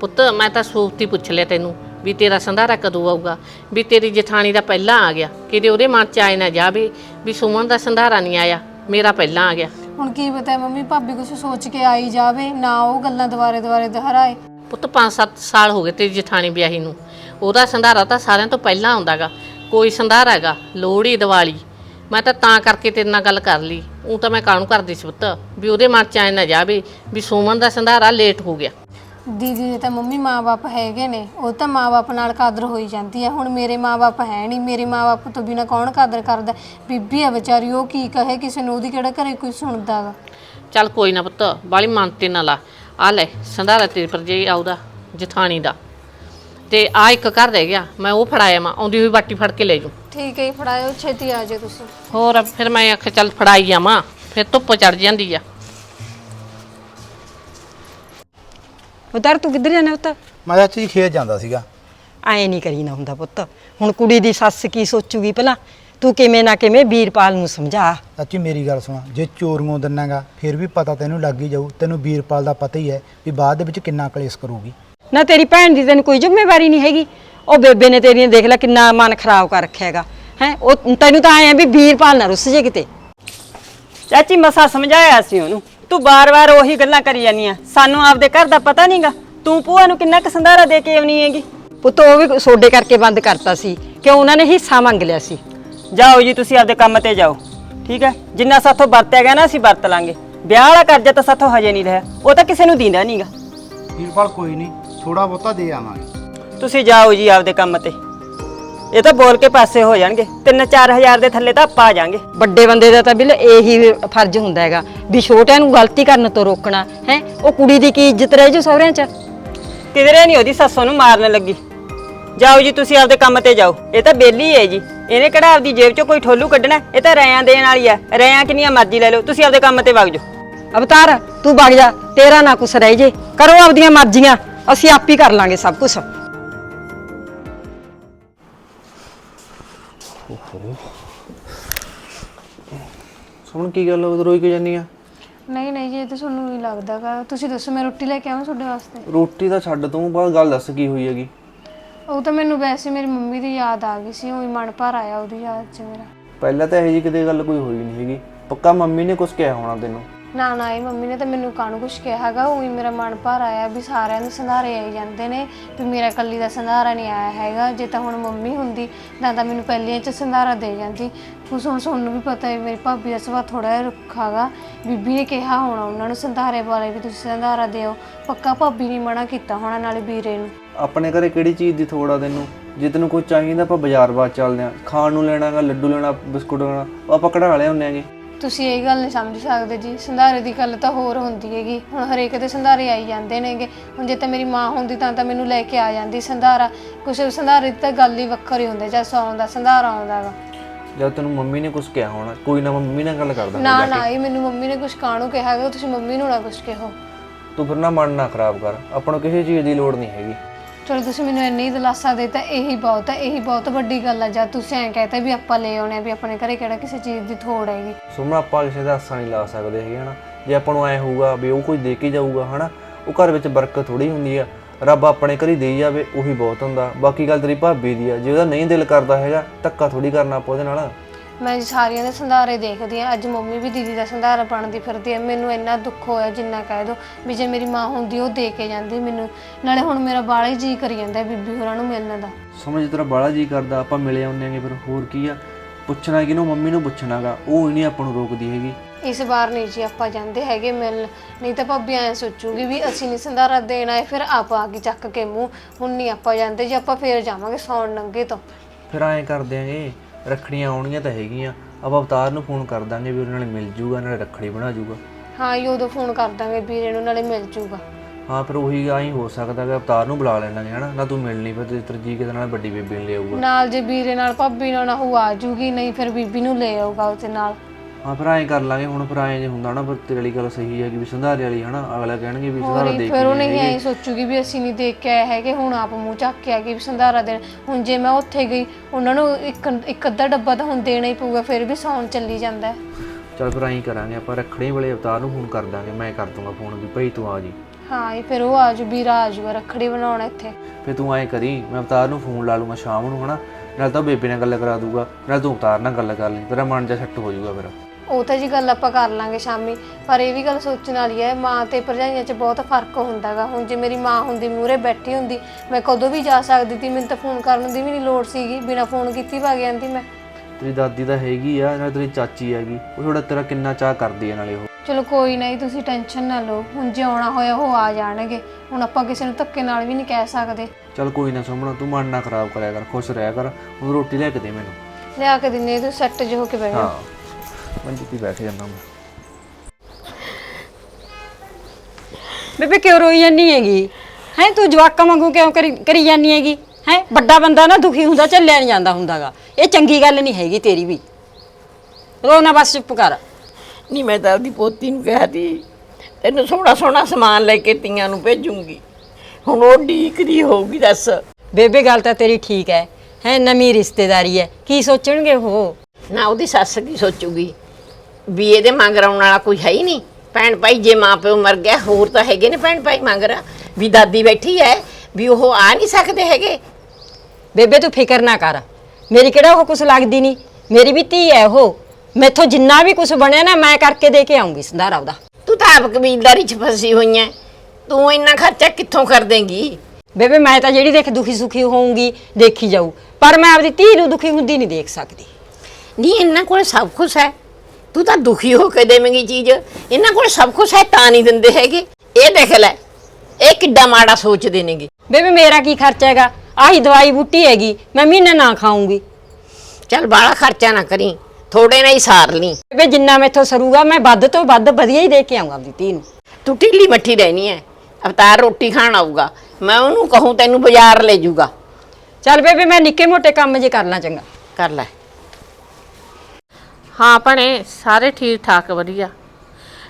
ਪੁੱਤ ਮੈਂ ਤਾਂ ਸੂਫਤੀ ਪੁੱਛ ਲਿਆ ਤੈਨੂੰ ਵੀ ਤੇਰਾ ਸੰਧਾਰਾ ਕਦੋਂ ਆਊਗਾ? ਵੀ ਤੇਰੀ ਜਠਾਣੀ ਦਾ ਪਹਿਲਾਂ ਆ ਗਿਆ। ਕਿਤੇ ਉਹਦੇ ਮਨ ਚ ਆਏ ਨਾ ਜਾਵੇ ਵੀ ਸੁਮਨ ਦਾ ਸੰਧਾਰਾ ਨਹੀਂ ਆਇਆ। ਮੇਰਾ ਪਹਿਲਾਂ ਆ ਗਿਆ। ਹੁਣ ਕੀ ਪਤਾ ਮੰਮੀ ਭਾਬੀ ਕੁਝ ਸੋਚ ਕੇ ਆਈ ਜਾਵੇ ਨਾ ਉਹ ਗੱਲਾਂ ਦੁਬਾਰੇ ਦੁਬਾਰੇ ਦੁਹਰਾਏ। ਪੁੱਤ 5-7 ਸਾਲ ਹੋ ਗਏ ਤੇਰੀ ਜਠਾਣੀ ਵਿਆਹੀ ਨੂੰ। ਉਹਦਾ ਸੰਧਾਰਾ ਤਾਂ ਸਾਰਿਆਂ ਤੋਂ ਪਹਿਲਾਂ ਆਉਂਦਾਗਾ। ਕੋਈ ਸੰਧਾਰਾ ਹੈਗਾ ਲੋਹੜੀ ਦੀਵਾਲੀ। ਮੈਂ ਤਾਂ ਤਾਂ ਕਰਕੇ ਤੇਰੇ ਨਾਲ ਗੱਲ ਕਰ ਲਈ। ਉਹ ਤਾਂ ਮੈਂ ਕਾਹਨੂੰ ਕਰਦੀ ਸੀ ਪੁੱਤ? ਵੀ ਉਹਦੇ ਮਨ ਚ ਆਏ ਨਾ ਜਾਵੇ ਵੀ ਸੁਮਨ ਦਾ ਸੰਧਾਰਾ ਲੇਟ ਹੋ ਗਿਆ। ਦੀਦੀ ਦੇ ਤਾਂ ਮੰਮੀ ਮਾਪੇ ਹੈਗੇ ਨੇ ਉਹ ਤਾਂ ਮਾਪੇ ਨਾਲ ਕਦਰ ਹੋਈ ਜਾਂਦੀ ਹੈ ਹੁਣ ਮੇਰੇ ਮਾਪੇ ਹੈ ਨਹੀਂ ਮੇਰੇ ਮਾਪੇ ਤੋਂ ਬਿਨਾ ਕੌਣ ਕਦਰ ਕਰਦਾ? ਬੀਬੀ ਆ ਵਿਚਾਰੀ ਉਹ ਕੀ ਕਹੇ ਕਿਸੇ ਨੂੰ? ਉਹਦੀ ਕਿਹੜਾ ਘਰੇ ਕੋਈ ਸੁਣਦਾ ਗਾ? ਚੱਲ ਕੋਈ ਨਾ ਪੁੱਤ ਬਾਲੀ ਮਨ ਤੇ ਨਾ ਲਾ। ਆ ਲੈ ਸੰਧਾਰਾ ਤੇਰੇ ਪਰ ਜੇ ਆਉਦਾ ਜਠਾਣੀ ਦਾ। ਤੇ ਆ ਇੱਕ ਘਰ ਰਹਿ ਗਿਆ ਮੈਂ ਉਹ ਫੜਾਇਆ ਮੈਂ ਆਉਂਦੀ ਹੋਈ ਬਾਟੀ ਫੜ ਕੇ ਲੈ ਜੂ ਠੀਕ ਹੈ ਜੀ, ਫੜਾਇਓ ਛੇਤੀ ਆ ਜਾਓ ਤੁਸੀਂ। ਹੋਰ ਫਿਰ ਮੈਂ ਆਖਿਆ ਚੱਲ ਫੜਾਈ ਜਾਵਾਂ ਫਿਰ ਧੁੱਪ ਚੜ ਜਾਂਦੀ ਆ। ਉਧਰ ਤੂੰ ਕਿੱਧਰ ਜਾਣਾ ਪੁੱਤ ਮੈਂ ਚਾਚੀ ਜੀ ਖੇਤ ਜਾਂਦਾ ਸੀਗਾ। ਐ ਨਹੀਂ ਕਰੀ ਨਾ ਹੁੰਦਾ ਪੁੱਤ। ਹੁਣ ਕੁੜੀ ਦੀ ਸੱਸ ਕੀ ਸੋਚੂਗੀ ਪਹਿਲਾਂ ਤੂੰ ਕਿਵੇਂ ਨਾ ਕਿਵੇਂ ਵੀਰਪਾਲ ਨੂੰ ਸਮਝਾ। ਚਾਚੀ ਮੇਰੀ ਗੱਲ ਸੁਣ ਜੇ ਚੋਰੀਆਂ ਦਿਨਾਗਾ ਫਿਰ ਵੀ ਪਤਾ ਤੈਨੂੰ ਲੱਗ ਹੀ ਜਾਊ। ਤੈਨੂੰ ਵੀਰਪਾਲ ਦਾ ਪਤਾ ਹੀ ਹੈ ਵੀ ਬਾਅਦ ਦੇ ਵਿੱਚ ਕਿੰਨਾ ਕਲੇਸ਼ ਕਰੂਗੀ। ਨਾ ਤੇਰੀ ਭੈਣ ਦੀ ਤੈਨੂੰ ਕੋਈ ਜ਼ਿੰਮੇਵਾਰੀ ਨਹੀਂ ਹੈਗੀ। ਉਹ ਬੇਬੇ ਨੇ ਤੇਰੀਆਂ ਦੇਖ ਲੈ ਕਿੰਨਾ ਮਨ ਖਰਾਬ ਕਰ ਰੱਖਿਆ ਹੈਗਾ। ਹੈ? ਉਹ ਤੈਨੂੰ ਤਾਂ ਐ ਵੀ ਵੀਰਪਾਲ ਨਾ ਰੁੱਸ ਜੇ ਕਿਤੇ। ਚਾਚੀ ਮਸਾ ਸਮਝਾਇਆ ਸੀ ਉਹਨੂੰ। ਤੂੰ ਬਾਰ-ਬਾਰ ਉਹੀ ਗੱਲਾਂ ਕਰੀ ਜਾਂਦੀਆਂ ਸਾਨੂੰ ਆਪਦੇ ਘਰ ਦਾ ਪਤਾ ਨਹੀਂਗਾ ਤੂੰ ਭੂਆ ਨੂੰ ਕਿੰਨਾ ਕੁ ਸੰਧਾਰਾ ਦੇ ਕੇ ਆਉਣੀ ਹੈਗੀ? ਪੁੱਤ ਉਹ ਵੀ ਸੋਡੇ ਕਰਕੇ ਬੰਦ ਕਰਤਾ ਸੀ ਕਿਉਂ ਉਹਨਾਂ ਨੇ ਹਿੱਸਾ ਮੰਗ ਲਿਆ ਸੀ। ਜਾਓ ਜੀ ਤੁਸੀਂ ਆਪਦੇ ਕੰਮ ਤੇ ਜਾਓ। ਠੀਕ ਹੈ? ਜਿੰਨਾ ਸਾਥੋਂ ਵਰਤਿਆ ਗਿਆ ਨਾ ਅਸੀਂ ਵਰਤ ਲਾਂਗੇ। ਵਿਆਹ ਵਾਲਾ ਕਰਜ਼ਾ ਤਾਂ ਸਾਥੋਂ ਹਜੇ ਨਹੀਂ ਰਿਹਾ। ਉਹ ਤਾਂ ਕਿਸੇ ਨੂੰ ਦਿੰਦਾ ਨਹੀਂਗਾ ਵੀਰਪਾਲ ਕੋਈ ਨਹੀਂ। ਥੋੜਾ ਬਹੁਤਾ ਦੇ ਆਵਾਂਗੇ। ਤੁਸੀਂ ਜਾਓ ਜੀ ਆਪਦੇ ਕੰਮ ਤੇ। ਇਹ ਤਾਂ ਬੋਲ ਕੇ ਪਾਸੇ ਹੋ ਜਾਣਗੇ। 3-4000 ਦੇ ਥੱਲੇ ਤਾਂ ਆਪਾਂ ਆ ਜਾਾਂਗੇ ਵੱਡੇ ਬੰਦੇ ਦਾ ਤਾਂ ਬਿਲ ਇਹੀ ਫਰਜ਼ ਹੁੰਦਾ ਹੈਗਾ ਵੀ ਛੋਟਿਆਂ ਨੂੰ ਗਲਤੀ ਕਰਨ ਤੋਂ ਰੋਕਣਾ ਹੈ? ਉਹ ਕੁੜੀ ਦੀ ਕੀ ਇੱਜ਼ਤ ਰਹਿ ਜੂ ਸਹੁਰਿਆਂ 'ਚ? ਕਿਧਰੇ ਨਹੀਂ ਉਹਦੀ ਸੱਸੋਂ ਨੂੰ ਮਾਰਨ ਲੱਗੀ। ਜਾਓ ਜੀ ਤੁਸੀਂ ਆਪਦੇ ਕੰਮ ਤੇ ਜਾਓ। ਇਹ ਤਾਂ ਬੇਲੀ ਹੈ ਜੀ। ਇਹਨੇ ਕਿਹੜਾ ਆਪਦੀ ਜੇਬ ਚੋਂ ਕੋਈ ਠੋਲੂ ਕੱਢਣਾ? ਇਹ ਤਾਂ ਰਿਆਂ ਦੇਣ ਵਾਲੀ ਹੈ ਰਿਆਂ ਕਿੰਨੀਆਂ ਮਰਜ਼ੀ ਲੈ ਲਓ। ਤੁਸੀਂ ਆਪਦੇ ਕੰਮ ਤੇ ਵਗ ਜਾਓ। ਅਵਤਾਰ ਤੂੰ ਵਗ ਜਾ। ਤੇਰਾ ਨਾ ਕੁਛ ਰਹਿ ਜੇ। ਕਰੋ ਆਪਦੀਆਂ ਮਰਜ਼ੀਆਂ। ਅਸੀਂ ਆਪ ਹੀ ਕਰ ਲਾਂਗੇ ਸਭ ਕੁਝ ਸੁਣ ਕੀ ਗੱਲ ਉਹ ਰੋਈ ਕਿਉਂ ਜਾਨੀ ਆ? ਨਹੀਂ ਨਹੀਂ ਜੀ ਇਹ ਤਾਂ ਤੁਹਾਨੂੰ ਨਹੀਂ ਲੱਗਦਾਗਾ। ਤੁਸੀਂ ਦੱਸੋ ਮੈਂ ਰੋਟੀ ਲੈ ਕੇ ਆਵਾਂ ਤੁਹਾਡੇ ਵਾਸਤੇ? ਰੋਟੀ ਤਾਂ ਛੱਡ ਤੂੰ ਬਾਅਦ ਗੱਲ ਦੱਸ ਕੀ ਹੋਈ ਹੈਗੀ? ਉਹ ਤਾਂ ਮੈਨੂੰ ਵੈਸੇ ਮੇਰੀ ਮੰਮੀ ਦੀ ਯਾਦ ਆ ਗਈ ਸੀ ਉਹੀ ਮਨ ਭਰ ਆਇਆ ਉਹਦੀ ਯਾਦ 'ਚ ਮੇਰਾ। ਪਹਿਲਾਂ ਤਾਂ ਇਹੋ ਜਿਹੀ ਕਿਤੇ ਗੱਲ ਕੋਈ ਹੋਈ ਨਹੀਂ ਹੈਗੀ। ਪੱਕਾ ਮੰਮੀ ਨੇ ਕੁਝ ਕਿਹਾ ਹੋਣਾ ਤੈਨੂੰ। ਨਾ ਨਾ, ਇਹ ਮੰਮੀ ਨੇ ਤਾਂ ਮੈਨੂੰ ਕਾਹਨੂੰ ਕੁਛ ਕਿਹਾ ਹੈਗਾ? ਉਹੀ ਮੇਰਾ ਮਨ ਭਰ ਆਇਆ ਵੀ ਸਾਰਿਆਂ ਨੂੰ ਸੰਧਾਰੇ ਆਈ ਜਾਂਦੇ ਨੇ, ਵੀ ਮੇਰਾ ਕੱਲੀ ਦਾ ਸੰਧਾਰਾ ਨਹੀਂ ਆਇਆ ਹੈਗਾ। ਜੇ ਤਾਂ ਹੁਣ ਮੰਮੀ ਹੁੰਦੀ, ਤਾਂ ਤਾਂ ਮੈਨੂੰ ਪਹਿਲੀਆਂ ਚ ਸੰਧਾਰਾ ਦੇ ਜਾਂਦੀ। ਕੁਛ ਹੁਣ ਤੁਹਾਨੂੰ ਵੀ ਪਤਾ ਹੈ, ਮੇਰੀ ਭਾਬੀ ਦਾ ਸੁਭਾਅ ਥੋੜਾ ਜਿਹਾ ਰੁੱਖਾ ਹੈਗਾ। ਬੀਬੀ ਨੇ ਕਿਹਾ ਹੋਣਾ ਉਹਨਾਂ ਨੂੰ ਸੰਧਾਰੇ ਬਾਰੇ ਵੀ ਤੁਸੀਂ ਸੰਧਾਰਾ ਦਿਓ। ਪੱਕਾ ਭਾਬੀ ਨੇ ਮਨਾ ਕੀਤਾ ਹੋਣਾ ਨਾਲੇ ਵੀਰੇ ਨੂੰ। ਆਪਣੇ ਘਰੇ ਕਿਹੜੀ ਚੀਜ਼ ਦੀ ਥੋੜਾ ਤੈਨੂੰ? ਜੇ ਤੈਨੂੰ ਕੋਈ ਚਾਹੀਦਾ, ਆਪਾਂ ਬਾਜ਼ਾਰ ਬਾਅਦ ਚੱਲਦੇ ਆਂ ਖਾਣ ਨੂੰ ਲੈਣਾਗਾ ਲੱਡੂ ਲੈਣਾ, ਬਿਸਕੁਟ ਲੈਣਾ ਉਹ ਆਪਾਂ ਕਢਾ ਲਿਆ ਹੁੰਨੇ ਆਗੇ ਤੁਸੀਂ ਇਹ ਗੱਲ ਨਹੀਂ ਸਮਝ ਸਕਦੇ ਜੀ। ਸੰਧਾਰੇ ਦੀ ਗੱਲ ਤਾਂ ਹੋਰ ਹੁੰਦੀ ਹੈਗੀ। ਹੁਣ ਹਰੇਕ ਦੇ ਸੰਧਾਰੇ ਆਈ ਜਾਂਦੇ ਨੇਗੇ। ਹੁਣ ਜੇ ਤਾਂ ਮੇਰੀ ਮਾਂ ਹੁੰਦੀ ਤਾਂ ਤਾਂ ਮੈਨੂੰ ਲੈ ਕੇ ਆ ਜਾਂਦੀ ਸੰਧਾਰਾ। ਕੁਛ ਸੰਧਾਰੇ ਦੀ ਤਾਂ ਗੱਲ ਹੀ ਵੱਖਰੀ ਹੁੰਦੀ ਜਦ ਸੌਣ ਦਾ ਸੰਧਾਰਾ ਆਉਂਦਾ ਗਾ ਜਦ ਤੈਨੂੰ ਮੰਮੀ ਨੇ ਕੁਝ ਕਿਹਾ ਹੋਣਾ। ਕੋਈ ਨਾ ਮੈਂ ਮੰਮੀ ਨਾਲ ਗੱਲ ਕਰਦਾ ਨਾ ਨਾ ਇਹ ਮੈਨੂੰ ਮੰਮੀ ਨੇ ਕੁਛ ਕਾਣੂ ਕਿਹਾ ਹੈਗਾ? ਤੁਸੀਂ ਮੰਮੀ ਨੂੰ ਨਾ ਕੁਛ ਕਹੋ। ਤੂੰ ਫਿਰ ਨਾ ਮਨ ਨਾ ਖਰਾਬ ਕਰ। ਆਪਾਂ ਨੂੰ ਕਿਸੇ ਚੀਜ਼ ਦੀ ਲੋੜ ਨਹੀਂ ਹੈਗੀ। ਚਲੋ ਤੁਸੀਂ ਮੈਨੂੰ ਇੰਨੀ ਦਿਲਾਸਾ ਦਿੱਤਾ, ਇਹੀ ਬਹੁਤ ਹੈ, ਇਹੀ ਬਹੁਤ ਵੱਡੀ ਗੱਲ ਹੈ। ਜਦ ਤੁਸੀਂ ਐਂ ਕਹਤਾ ਵੀ ਆਪਾਂ ਲੈ ਆਉਣੇ ਆ, ਵੀ ਆਪਣੇ ਘਰੇ ਕਿਹੜਾ ਕਿਸੇ ਚੀਜ਼ ਦੀ ਥੋੜ ਹੈਗੀ। ਸੁਮਨ, ਆਪਾਂ ਕਿਸੇ ਦਾ ਆਸਾ ਨਹੀਂ ਲਾ ਸਕਦੇ ਹੈਗੇ, ਹਨਾ? ਜੇ ਆਪਾਂ ਨੂੰ ਐ ਹੋਊਗਾ ਵੀ ਉਹ ਕੁਝ ਦੇ ਕੇ ਜਾਊਗਾ, ਹਨਾ? ਉਹ ਘਰ ਵਿੱਚ ਬਰਕਤ ਥੋੜੀ ਹੁੰਦੀ ਆ। ਰੱਬ ਆਪਣੇ ਘਰ ਦੇਈ ਜਾਵੇ, ਉਹੀ ਬਹੁਤ ਹੁੰਦਾ। ਬਾਕੀ ਗੱਲ ਤੇਰੀ ਭਾਬੀ ਦੀ ਆ। ਜੇ ਉਹਦਾ ਨਹੀਂ ਦਿਲ ਕਰਦਾ ਹੈਗਾ, ਧੱਕਾ ਥੋੜੀ ਕਰਨਾ ਆਪਾਂ ਉਹਦੇ ਨਾਲ। ਮੈਂ ਸਾਰਿਆਂ ਦੇ ਸੰਧਾਰੇ ਦੇਖਦੀ ਆ ਅੱਜ ਮੰਮੀ ਵੀ ਦੀਦੀ ਦਾ ਸੰਧਾਰਾ ਬਣਦੀ ਫਿਰਦੀ ਆ ਮੈਨੂੰ ਇੰਨਾ ਦੁੱਖ ਹੋਇਆ ਜਿੰਨਾ ਕਹਿ ਦੋ ਵੀ ਜੇ ਮੇਰੀ ਮਾਂ ਹੁੰਦੀ ਉਹ ਦੇ ਕੇ ਜਾਂਦੀ ਮੈਨੂੰ। ਨਾਲੇ ਹੁਣ ਮੇਰਾ ਬਾਲਾ ਹੀ ਜੀ ਕਰੀ ਜਾਂਦਾ ਬੀਬੀ ਹੋਰਾਂ ਨੂੰ ਮਿਲਣ ਦਾ। ਸਮਝ ਤੇਰਾ ਬਾਲਾ ਜੀ ਕਰਦਾ ਆਪਾਂ ਮਿਲੇ ਆਉਂਦੇ ਆਂਗੇ ਫਿਰ। ਹੋਰ ਕੀ ਆ? ਪੁੱਛਣਾ ਕਿਨੂੰ ਮੰਮੀ ਨੂੰ ਪੁੱਛਣਾਗਾ। ਉਹ ਹੀ ਨਹੀਂ ਆਪਾਂ ਨੂੰ ਰੋਕਦੀ ਹੈਗੀ। ਇਸ ਵਾਰ ਨਹੀਂ ਜੀ ਆਪਾਂ ਜਾਂਦੇ ਹੈਗੇ ਮਿਲਣ। ਨਹੀਂ ਤਾਂ ਭਾਬੀ ਐਂ ਸੋਚੂਗੀ ਵੀ ਅਸੀਂ ਨਹੀਂ ਸੰਧਾਰਾ ਦੇਣ ਆਏ ਫਿਰ ਆਪ ਆ ਕੇ ਚੱਕ ਕੇ ਮੂੰਹ। ਹੁਣ ਨਹੀਂ ਆਪਾਂ ਜਾਂਦੇ ਜੇ ਆਪਾਂ ਫੇਰ ਜਾਵਾਂਗੇ ਸੌਣ ਨੰਗੇ ਤੋਂ। ਫਿਰ ਐਂ ਕਰ ਦਿਆਂਗੇ ਰੱਖੜੀਆਂ ਆਉਣੀਆਂ ਤਾਂ ਹੈਗੀਆਂ। ਆਪਾਂ ਅਵਤਾਰ ਨੂੰ ਫੋਨ ਕਰ ਦਾਂਗੇ ਵੀ ਉਹਦੇ ਨਾਲ ਮਿਲ ਜੂਗਾ ਨਾਲੇ ਰੱਖੜੀ ਬਣਾ ਜੂਗਾ। ਹਾਂ ਜੀ ਉਦੋਂ ਫੋਨ ਕਰ ਦਾਂਗੇ ਵੀਰੇ ਨੂੰ ਨਾਲੇ ਮਿਲ ਜੂਗਾ। ਹਾਂ ਫਿਰ ਉਹੀ ਆਈ ਹੋ ਸਕਦਾ ਕਿ ਅਵਤਾਰ ਨੂੰ ਬੁਲਾ ਲੈਣਾਂਗੇ ਹਨਾ? ਨਾ ਤੂੰ ਮਿਲਣੀ ਫਿਰ ਤੇ ਤਰਜੀਹ ਕਿਤੇ ਨਾਲ ਵੱਡੀ ਬੇਬੇ ਨੂੰ ਲੈ ਆਊਗਾ। ਨਾਲ ਜੇ ਵੀਰੇ ਨਾਲ ਭਾਬੀ ਨਾਲ ਨਾ ਉਹ ਆ ਜੂਗੀ ਨਹੀਂ ਫਿਰ ਬੀਬੀ ਨੂੰ ਲੈ ਆਊਗਾ ਉਹਦੇ ਨਾਲ। ਹਾਂ ਫਿਰ ਐਂ ਕਰ ਲਾਂਗੇ ਹੁਣ ਫਿਰ ਐਂ ਜੇ ਹੁੰਦਾ ਨਾ ਫਿਰ ਤੇਰੀ ਵਾਲੀ ਗੱਲ ਸਹੀ ਹੈ ਕਿ ਵੀ ਸੰਧਾਰੇ ਵਾਲੀ ਹਨਾ? ਅਗਲਾ ਕਹਿਣਗੇ ਵੀ ਸੰਧਾਰਾ ਦੇ ਫਿਰ ਉਹ ਨਹੀਂ ਐਂ ਸੋਚੂਗੀ ਵੀ ਅਸੀਂ ਨਹੀਂ ਦੇਖ ਕੇ ਆਏ ਹੈਗੇ ਹੁਣ ਆਪ ਮੂੰਹ ਚੱਕ ਕੇ ਆ ਗਏ ਵੀ ਸੰਧਾਰਾ ਦੇਣ। ਹੁਣ ਜੇ ਮੈਂ ਉੱਥੇ ਗਈ ਉਹਨਾਂ ਨੂੰ ਇੱਕ ਇੱਕ ਅੱਧਾ ਡੱਬਾ ਤਾਂ ਹੁਣ ਦੇਣਾ ਹੀ ਪਊਗਾ ਫਿਰ ਵੀ ਸੌਣ ਚੱਲੀ ਜਾਂਦਾ। ਹੈ। ਚੱਲ ਫਿਰ ਐਂ ਕਰਾਂਗੇ ਆਪਾਂ ਰੱਖੜੀ ਵੇਲੇ ਅਵਤਾਰ ਨੂੰ ਫੋਨ ਕਰ ਦਾਂਗੇ ਮੈਂ ਕਰ ਦੂੰਗਾ ਫੋਨ ਵੀ ਭਾਈ ਤੂੰ ਆ ਜੀ। ਹਾਂ ਇਹ ਫਿਰ ਉਹ ਆਜੂ ਵੀਰਾ ਆਜੂਗਾ ਰੱਖੜੀ ਬਣਾਉਣ ਇੱਥੇ। ਫਿਰ ਤੂੰ ਐਂ ਕਰੀ ਮੈਂ ਅਵਤਾਰ ਨੂੰ ਫੋਨ ਲਾ ਲੂੰਗਾ ਸ਼ਾਮ ਨੂੰ ਹਨਾ? ਨਾਲ ਤਾਂ ਬੇਬੇ ਨਾਲ ਗੱਲ ਕਰਾ ਦੂੰਗਾ ਨਾਲ ਤੂੰ ਅਵਤਾਰ ਨਾਲ ਗੱਲ ਕਰ ਲਈ ਤੇਰਾ ਮਨ ਜਾ ਛੱਟ ਹੋ ਜਾਊਗਾ ਫਿਰ। ਉਹ ਤਾਂ ਜੀ ਗੱਲ ਆਪਾਂ ਕਰ ਲਾਂਗੇ ਸ਼ਾਮੀ। ਪਰ ਇਹ ਵੀ ਗੱਲ ਸੋਚਣ ਵਾਲੀ ਹੈ ਮਾਂ ਤੇ ਭਰਜਾਈਆਂ 'ਚ ਬਹੁਤ ਫ਼ਰਕ ਹੁੰਦਾਗਾ। ਹੁਣ ਜੇ ਮੇਰੀ ਮਾਂ ਹੁੰਦੀ ਮੂਰੇ ਬੈਠੀ ਹੁੰਦੀ ਮੈਂ ਕਦੋਂ ਵੀ ਜਾ ਸਕਦੀ ਸੀ ਮੈਨੂੰ ਤਾਂ ਫੋਨ ਕਰਨ ਦੀ ਵੀ ਨਹੀਂ ਲੋੜ ਸੀਗੀ। ਬਿਨਾ ਫੋਨ ਕੀਤੀ ਵਗ ਜਾਂਦੀ ਮੈਂ। ਤੇਰੀ ਦਾਦੀ ਤਾਂ ਹੈਗੀ ਆ ਨਾਲ ਤੇਰੀ ਚਾਚੀ ਹੈਗੀ। ਉਹ ਥੋੜਾ ਤੇਰਾ ਕਿੰਨਾ ਚਾਹ ਕਰਦੀ ਹੈ ਨਾਲੇ ਉਹ। ਚਲੋ ਕੋਈ ਨਹੀਂ ਤੁਸੀਂ ਟੈਨਸ਼ਨ ਨਾ ਲਓ। ਹੁਣ ਜੇ ਆਉਣਾ ਹੋਇਆ ਉਹ ਆ ਜਾਣਗੇ। ਹੁਣ ਆਪਾਂ ਕਿਸੇ ਨੂੰ ਧੱਕੇ ਨਾਲ ਵੀ ਨਹੀਂ ਕਹਿ ਸਕਦੇ। ਚੱਲ ਕੋਈ ਨਾ ਸੁਮਣਾ ਤੂੰ ਮਨ ਨਾ ਖਰਾਬ ਕਰਿਆ ਕਰ ਖੁਸ਼ ਰਹਿਆ ਕਰ। ਹੁਣ ਰੋਟੀ ਲੈ ਕੇ ਦੇ ਮੈਨੂੰ। ਲਿਆ ਕੇ ਦਿੰਨੇ ਤੂੰ ਸੈੱਟ ਜਿਹੇ ਹੋ ਕੇ ਜਾ। ਹਾਂ। ਮੈਂ ਜਿੱਤੀ ਬੈਠ ਜਾਂਦਾ ਮੈਂ ਬੇਬੇ ਕਿਉਂ ਰੋਈ ਜਾਨੀ ਹੈਗੀ? ਹੈ ਤੂੰ ਜਵਾਕਾਂ ਵਾਂਗੂ ਕਿਉਂ ਕਰੀ ਕਰੀ ਜਾਨੀ ਹੈਗੀ? ਹੈ ਵੱਡਾ ਬੰਦਾ ਨਾ ਦੁਖੀ ਹੁੰਦਾ ਝੱਲਿਆ ਨਹੀਂ ਜਾਂਦਾ ਹੁੰਦਾਗਾ। ਇਹ ਚੰਗੀ ਗੱਲ ਨਹੀਂ ਹੈਗੀ ਤੇਰੀ ਵੀ। ਰੋ ਨਾ ਬਸ ਚੁੱਪ ਕਰ। ਨਹੀਂ ਮੈਂ ਤਾਂ ਆਪਦੀ ਪੋਤੀ ਨੂੰ ਕਿਹਾ ਤੀ ਤੈਨੂੰ ਸੋਹਣਾ ਸੋਹਣਾ ਸਮਾਨ ਲੈ ਕੇ ਤੀਆਂ ਨੂੰ ਭੇਜੂੰਗੀ। ਹੁਣ ਉਹ ਡੀਕਦੀ ਹੋਊਗੀ ਦੱਸ। ਬੇਬੇ ਗੱਲ ਤਾਂ ਤੇਰੀ ਠੀਕ ਹੈ। ਹੈ ਨਵੀਂ ਰਿਸ਼ਤੇਦਾਰੀ ਹੈ। ਕੀ ਸੋਚਣਗੇ ਉਹ? ਨਾ ਉਹਦੀ ਸੱਸ ਕੀ ਸੋਚੂਗੀ? ਵੀ ਇਹਦੇ ਮੰਗ ਆਉਣ ਵਾਲਾ ਕੋਈ ਹੈ ਹੀ ਨਹੀਂ। ਭੈਣ ਭਾਈ ਜੇ ਮਾਂ ਪਿਓ ਮਰ ਗਿਆ ਹੋਰ ਤਾਂ ਹੈਗੇ ਨੇ ਭੈਣ ਭਾਈ ਮੰਗਰਾ ਵੀ ਦਾਦੀ ਬੈਠੀ ਹੈ ਵੀ ਉਹ ਆ ਨਹੀਂ ਸਕਦੇ ਹੈਗੇ। ਬੇਬੇ ਤੂੰ ਫਿਕਰ ਨਾ ਕਰ। ਮੇਰੀ ਕਿਹੜਾ ਉਹ ਕੁਛ ਲੱਗਦੀ ਨਹੀਂ। ਮੇਰੀ ਵੀ ਧੀ ਹੈ ਉਹ। ਮੈਥੋਂ ਜਿੰਨਾ ਵੀ ਕੁਛ ਬਣਿਆ ਨਾ ਮੈਂ ਕਰਕੇ ਦੇ ਕੇ ਆਉਂਗੀ ਸੰਧਾਰਾ ਉਹਦਾ। ਤੂੰ ਤਾਂ ਆਪ ਕਬੀਲਦਾਰੀ 'ਚ ਫਸੀ ਹੋਈ ਐ। ਤੂੰ ਇੰਨਾ ਖਰਚਾ ਕਿੱਥੋਂ ਕਰ ਦੇਂਗੀ? ਬੇਬੇ ਮੈਂ ਤਾਂ ਜਿਹੜੀ ਦੇਖ ਦੁਖੀ ਸੁਖੀ ਹੋਊਂਗੀ ਦੇਖੀ ਜਾਊ। ਪਰ ਮੈਂ ਆਪਦੀ ਧੀ ਨੂੰ ਦੁਖੀ ਹੁੰਦੀ ਨਹੀਂ ਦੇਖ ਸਕਦੀ। ਨਹੀਂ ਇਹਨਾਂ ਕੋਲ ਸਭ ਕੁਝ ਹੈ ਤੂੰ ਤਾਂ ਦੁਖੀ ਹੋ ਕੇ ਦੇਵੇਂਗੀ ਚੀਜ਼। ਇਹਨਾਂ ਕੋਲ ਸਭ ਕੁਝ ਹੈ ਤਾਂ ਨਹੀਂ ਦਿੰਦੇ ਹੈਗੇ। ਇਹ ਦੇਖ ਲੈ ਇਹ ਕਿੱਡਾ ਮਾੜਾ ਸੋਚਦੇ ਨੇਗੇ। ਬੇਬੇ ਮੇਰਾ ਕੀ ਖਰਚਾ ਹੈਗਾ? ਆਹੀ ਦਵਾਈ ਬੂਟੀ ਹੈਗੀ ਮੈਂ ਮਹੀਨਾ ਨਾ ਖਾਊਂਗੀ। ਚੱਲ ਬਾਹਲਾ ਖਰਚਾ ਨਾ ਕਰੀ ਥੋੜੇ ਨਾਲ ਹੀ ਸਾਰ ਲਈ। ਬੇਬੇ ਜਿੰਨਾ ਮੈਥੋਂ ਸਰੂਗਾ ਮੈਂ ਵੱਧ ਤੋਂ ਵੱਧ ਵਧੀਆ ਹੀ ਦੇ ਕੇ ਆਉਂਗਾ ਆਪਦੀ ਧੀ ਨੂੰ। ਤੂੰ ਢਿੱਲੀ ਮੱਠੀ ਰਹਿਣੀ ਐ। ਅਵਤਾਰ ਰੋਟੀ ਖਾਣ ਆਊਗਾ। ਮੈਂ ਉਹਨੂੰ ਕਹੂੰ ਤੈਨੂੰ ਬਾਜ਼ਾਰ ਲੈ ਜਾਊਗਾ ਚੱਲ ਬੇਬੇ ਮੈਂ ਨਿੱਕੇ ਮੋਟੇ ਕੰਮ ਜੇ ਕਰ ਲਾਂ ਚੰਗਾ। ਕਰ ਲੈ। ਹਾਂ ਭੈਣੇ, ਸਾਰੇ ਠੀਕ ਠਾਕ ਵਧੀਆ।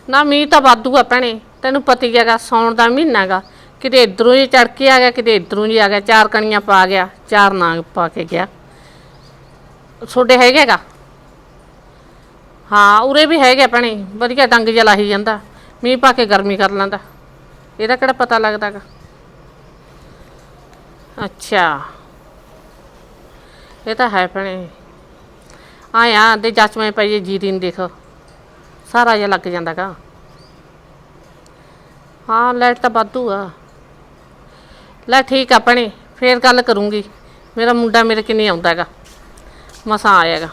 ਨਾ ਮੀਂਹ ਤਾਂ ਵਾਧੂ ਆ ਭੈਣੇ, ਤੈਨੂੰ ਪਤੀ ਹੈਗਾ, ਸੌਣ ਦਾ ਮਹੀਨਾ ਹੈਗਾ। ਕਿਤੇ ਇਧਰੋਂ ਹੀ ਚੜ ਕੇ ਆ ਗਿਆ, ਕਿਤੇ ਇਧਰੋਂ ਹੀ ਆ ਗਿਆ, ਚਾਰ ਕਣੀਆਂ ਪਾ ਗਿਆ, ਚਾਰ ਨਾਗ ਪਾ ਕੇ ਗਿਆ। ਛੋਡੇ ਹੈਗੇਗਾ ਹਾਂ, ਉਰੇ ਵੀ ਹੈਗੇ ਭੈਣੇ, ਵਧੀਆ ਡੰਗ ਜਿਹਾ ਲਾਹੀ ਜਾਂਦਾ, ਮੀਂਹ ਪਾ ਕੇ ਗਰਮੀ ਕਰ ਲੈਂਦਾ। ਇਹਦਾ ਕਿਹੜਾ ਪਤਾ ਲੱਗਦਾਗਾ ਅੱਛਾ। ਇਹ ਤਾਂ ਹੈ ਭੈਣੇ। ਆਇਆ ਦੇ ਜੱਚਵੇਂ ਪਈ ਜੀਰੀ ਨੂੰ ਦੇਖ। ਸਾਰਾ ਜਿਹਾ ਲੱਗ ਜਾਂਦਾਗਾ। ਹਾਂ ਲਾਈਟ ਤਾਂ ਵਾਧੂ ਆ। ਲੈ ਠੀਕ ਆ ਭੈਣੇ ਫੇਰ ਗੱਲ ਕਰੂੰਗੀ। ਮੇਰਾ ਮੁੰਡਾ ਮੇਰੇ ਕਿੰਨੇ ਆਉਂਦਾ ਹੈਗਾ ਮਸਾਂ ਆਏਗਾ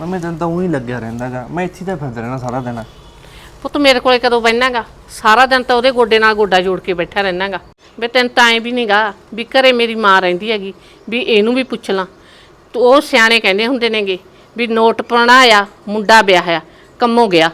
ਮੰਮੀ ਦਿਨ ਤਾਂ ਉਹੀ ਲੱਗਿਆ ਰਹਿੰਦਾਗਾ। ਮੈਂ ਇੱਥੇ ਤਾਂ ਫਿਰਦਾ ਰਹਿਣਾ ਸਾਰਾ ਦਿਨ। ਪੁੱਤ ਮੇਰੇ ਕੋਲੇ ਕਦੋਂ ਬੈਠਾਂਗਾ ਸਾਰਾ ਦਿਨ ਤਾਂ ਉਹਦੇ ਗੋਡੇ ਨਾਲ ਗੋਡਾ ਜੋੜ ਕੇ ਬੈਠਾ ਰਹਿਣਾਗਾ ਵੀ ਤੈਨੂੰ ਤਾਂ ਐ ਵੀ ਨਹੀਂਗਾ ਵੀ ਘਰੇ ਮੇਰੀ ਮਾਂ ਰਹਿੰਦੀ ਹੈਗੀ ਵੀ ਇਹਨੂੰ ਵੀ ਪੁੱਛ ਲਾਂ। ਤੂੰ ਉਹ ਸਿਆਣੇ ਕਹਿੰਦੇ ਹੁੰਦੇ ਨੇਗੇ ਵੀ ਨੋਟ ਪਣਾਇਆ ਮੁੰਡਾ ਵਿਆਹਿਆ ਕੰਮੋਂ ਗਿਆ।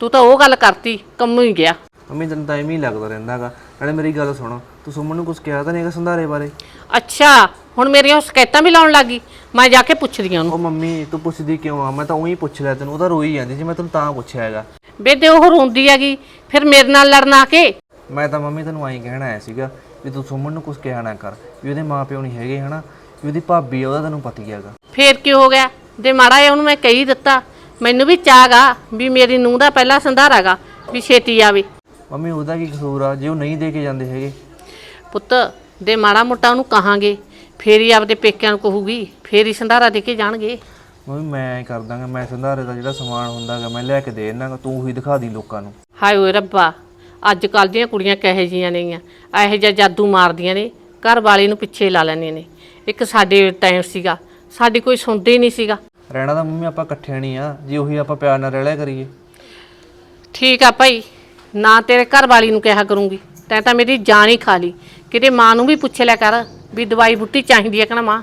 ਤੂੰ ਤਾਂ ਉਹ ਗੱਲ ਕਰਤੀ ਕੰਮੋਂ ਹੀ ਗਿਆ। ਮੰਮੀ ਤਾਂ ਐਵੇਂ ਹੀ ਲੱਗਦਾ ਰਹਿੰਦਾਗਾ ਨਾਲੇ ਮੇਰੀ ਗੱਲ ਸੁਣ ਤੂੰ ਸੁਮਨ ਨੂੰ ਕੁਝ ਕਿਹਾ ਤਾਂ ਨਹੀਂਗਾ ਸੰਧਾਰੇ ਬਾਰੇ? ਅੱਛਾ ਹੁਣ ਮੇਰੀਆਂ ਉਹ ਸ਼ਿਕਾਇਤਾਂ ਵੀ ਲਾਉਣ ਲੱਗੀ ਮੈਂ ਜਾ ਕੇ ਪੁੱਛਦੀ ਉਹਨੂੰ। ਉਹ ਮੰਮੀ ਤੂੰ ਪੁੱਛਦੀ ਕਿਉਂ ਆ? ਮੈਂ ਤਾਂ ਉਹੀ ਪੁੱਛ ਲਿਆ ਤੈਨੂੰ ਉਹ ਤਾਂ ਰੋਈ ਜਾਂਦੀ ਸੀ ਮੈਂ ਤੈਨੂੰ ਤਾਂ ਪੁੱਛਿਆ ਹੈਗਾ। ਬੇ ਤੇ ਉਹ ਰੋਂਦੀ ਹੈਗੀ ਫਿਰ ਮੇਰੇ ਨਾਲ ਲੜਨ ਆ ਕੇ? ਮੈਂ ਤਾਂ ਮੰਮੀ ਤੈਨੂੰ ਐਂ ਕਹਿਣਾ ਆਇਆ ਸੀਗਾ ਵੀ ਤੂੰ ਸੁਮਨ ਨੂੰ ਕੁਝ ਕਿਹਾ ਨਾ ਕਰ ਵੀ ਉਹਦੇ ਮਾਪਿਓ ਨਹੀਂ ਹੈਗੇ ਹਨਾ? ਵੀ ਉਹਦੀ ਭਾਬੀ ਆ ਉਹਦਾ ਤੈਨੂੰ ਪਤਾ ਹੀ ਹੈਗਾ। ਫੇਰ ਕੀ ਹੋ ਗਿਆ? ਜੇ ਮਾੜਾ ਜਿਹਾ ਉਹਨੂੰ ਮੈਂ ਕਹੀ ਦਿੱਤਾ ਮੈਨੂੰ ਵੀ ਚਾਹਗਾ ਵੀ ਮੇਰੀ ਨੂੰਹ ਦਾ ਪਹਿਲਾ ਸੰਧਾਰਾਗਾ ਵੀ ਛੇਤੀ ਆਵੇ। ਮੰਮੀ ਉਹਦਾ ਕੀ ਕਸੂਰ ਆ? ਜੇ ਉਹ ਨਹੀਂ ਦੇ ਕੇ ਜਾਂਦੇ ਹੈਗੇ। ਪੁੱਤ ਦੇ ਮਾੜਾ ਮੋਟਾ ਉਹਨੂੰ ਕਹਾਂਗੇ ਫੇਰ ਹੀ ਆਪਦੇ ਪੇਕਿਆਂ ਨੂੰ ਕਹੂਗੀ ਫੇਰ ਹੀ ਸੰਧਾਰਾ ਦੇ ਕੇ ਜਾਣਗੇ। ਮੰਮੀ ਮੈਂ ਐਂ ਕਰ ਦਾਂਗਾ ਮੈਂ ਸੰਧਾਰੇ ਦਾ ਜਿਹੜਾ ਸਮਾਨ ਹੁੰਦਾਗਾ ਮੈਂ ਲੈ ਕੇ ਦੇ ਦੇਣਾਗਾ ਤੂੰ ਉਹੀ ਦਿਖਾ ਦੀ ਲੋਕਾਂ ਨੂੰ। ਹਾਏ ਓਏ ਰੱਬਾ ਅੱਜ ਕੱਲ ਦੀਆਂ ਕੁੜੀਆਂ ਕਹੇ ਜੀਆਂ ਨੇਗੀਆਂ ਇਹੋ ਜਿਹਾ ਜਾਦੂ ਮਾਰਦੀਆਂ ਨੇ ਘਰ ਵਾਲੇ ਨੂੰ ਪਿੱਛੇ ਲਾ ਲੈਂਦੀਆਂ ਨੇ। ਇੱਕ ਸਾਡੇ ਟਾਈਮ ਸੀਗਾ। ਸਾਡੀ ਕੋਈ ਸੁਣਦੇ ਹੀ ਨਹੀਂ ਸੀਗਾ। ਰਹਿਣਾ ਤਾਂ ਮੰਮੀ ਆਪਾਂ ਇਕੱਠੇ ਨਹੀਂ ਆ ਜੇ ਉਹੀ ਆਪਾਂ ਪਿਆਰ ਨਾਲ ਰਹਿ ਲਿਆ ਕਰੀਏ। ਠੀਕ ਆ ਭਾਈ ਨਾ ਤੇਰੇ ਘਰ ਵਾਲੀ ਨੂੰ ਕਿਹਾ ਕਰੂੰਗੀ ਤੈਂ ਤਾਂ ਮੇਰੀ ਜਾਨ ਹੀ ਖਾ ਲਈ। ਕਿਤੇ ਮਾਂ ਨੂੰ ਵੀ ਪੁੱਛ ਲਿਆ ਕਰ ਵੀ ਦਵਾਈ ਬੁੱਟੀ ਚਾਹੀਦੀ ਹੈ ਕਿ ਨਾ ਮਾਂ?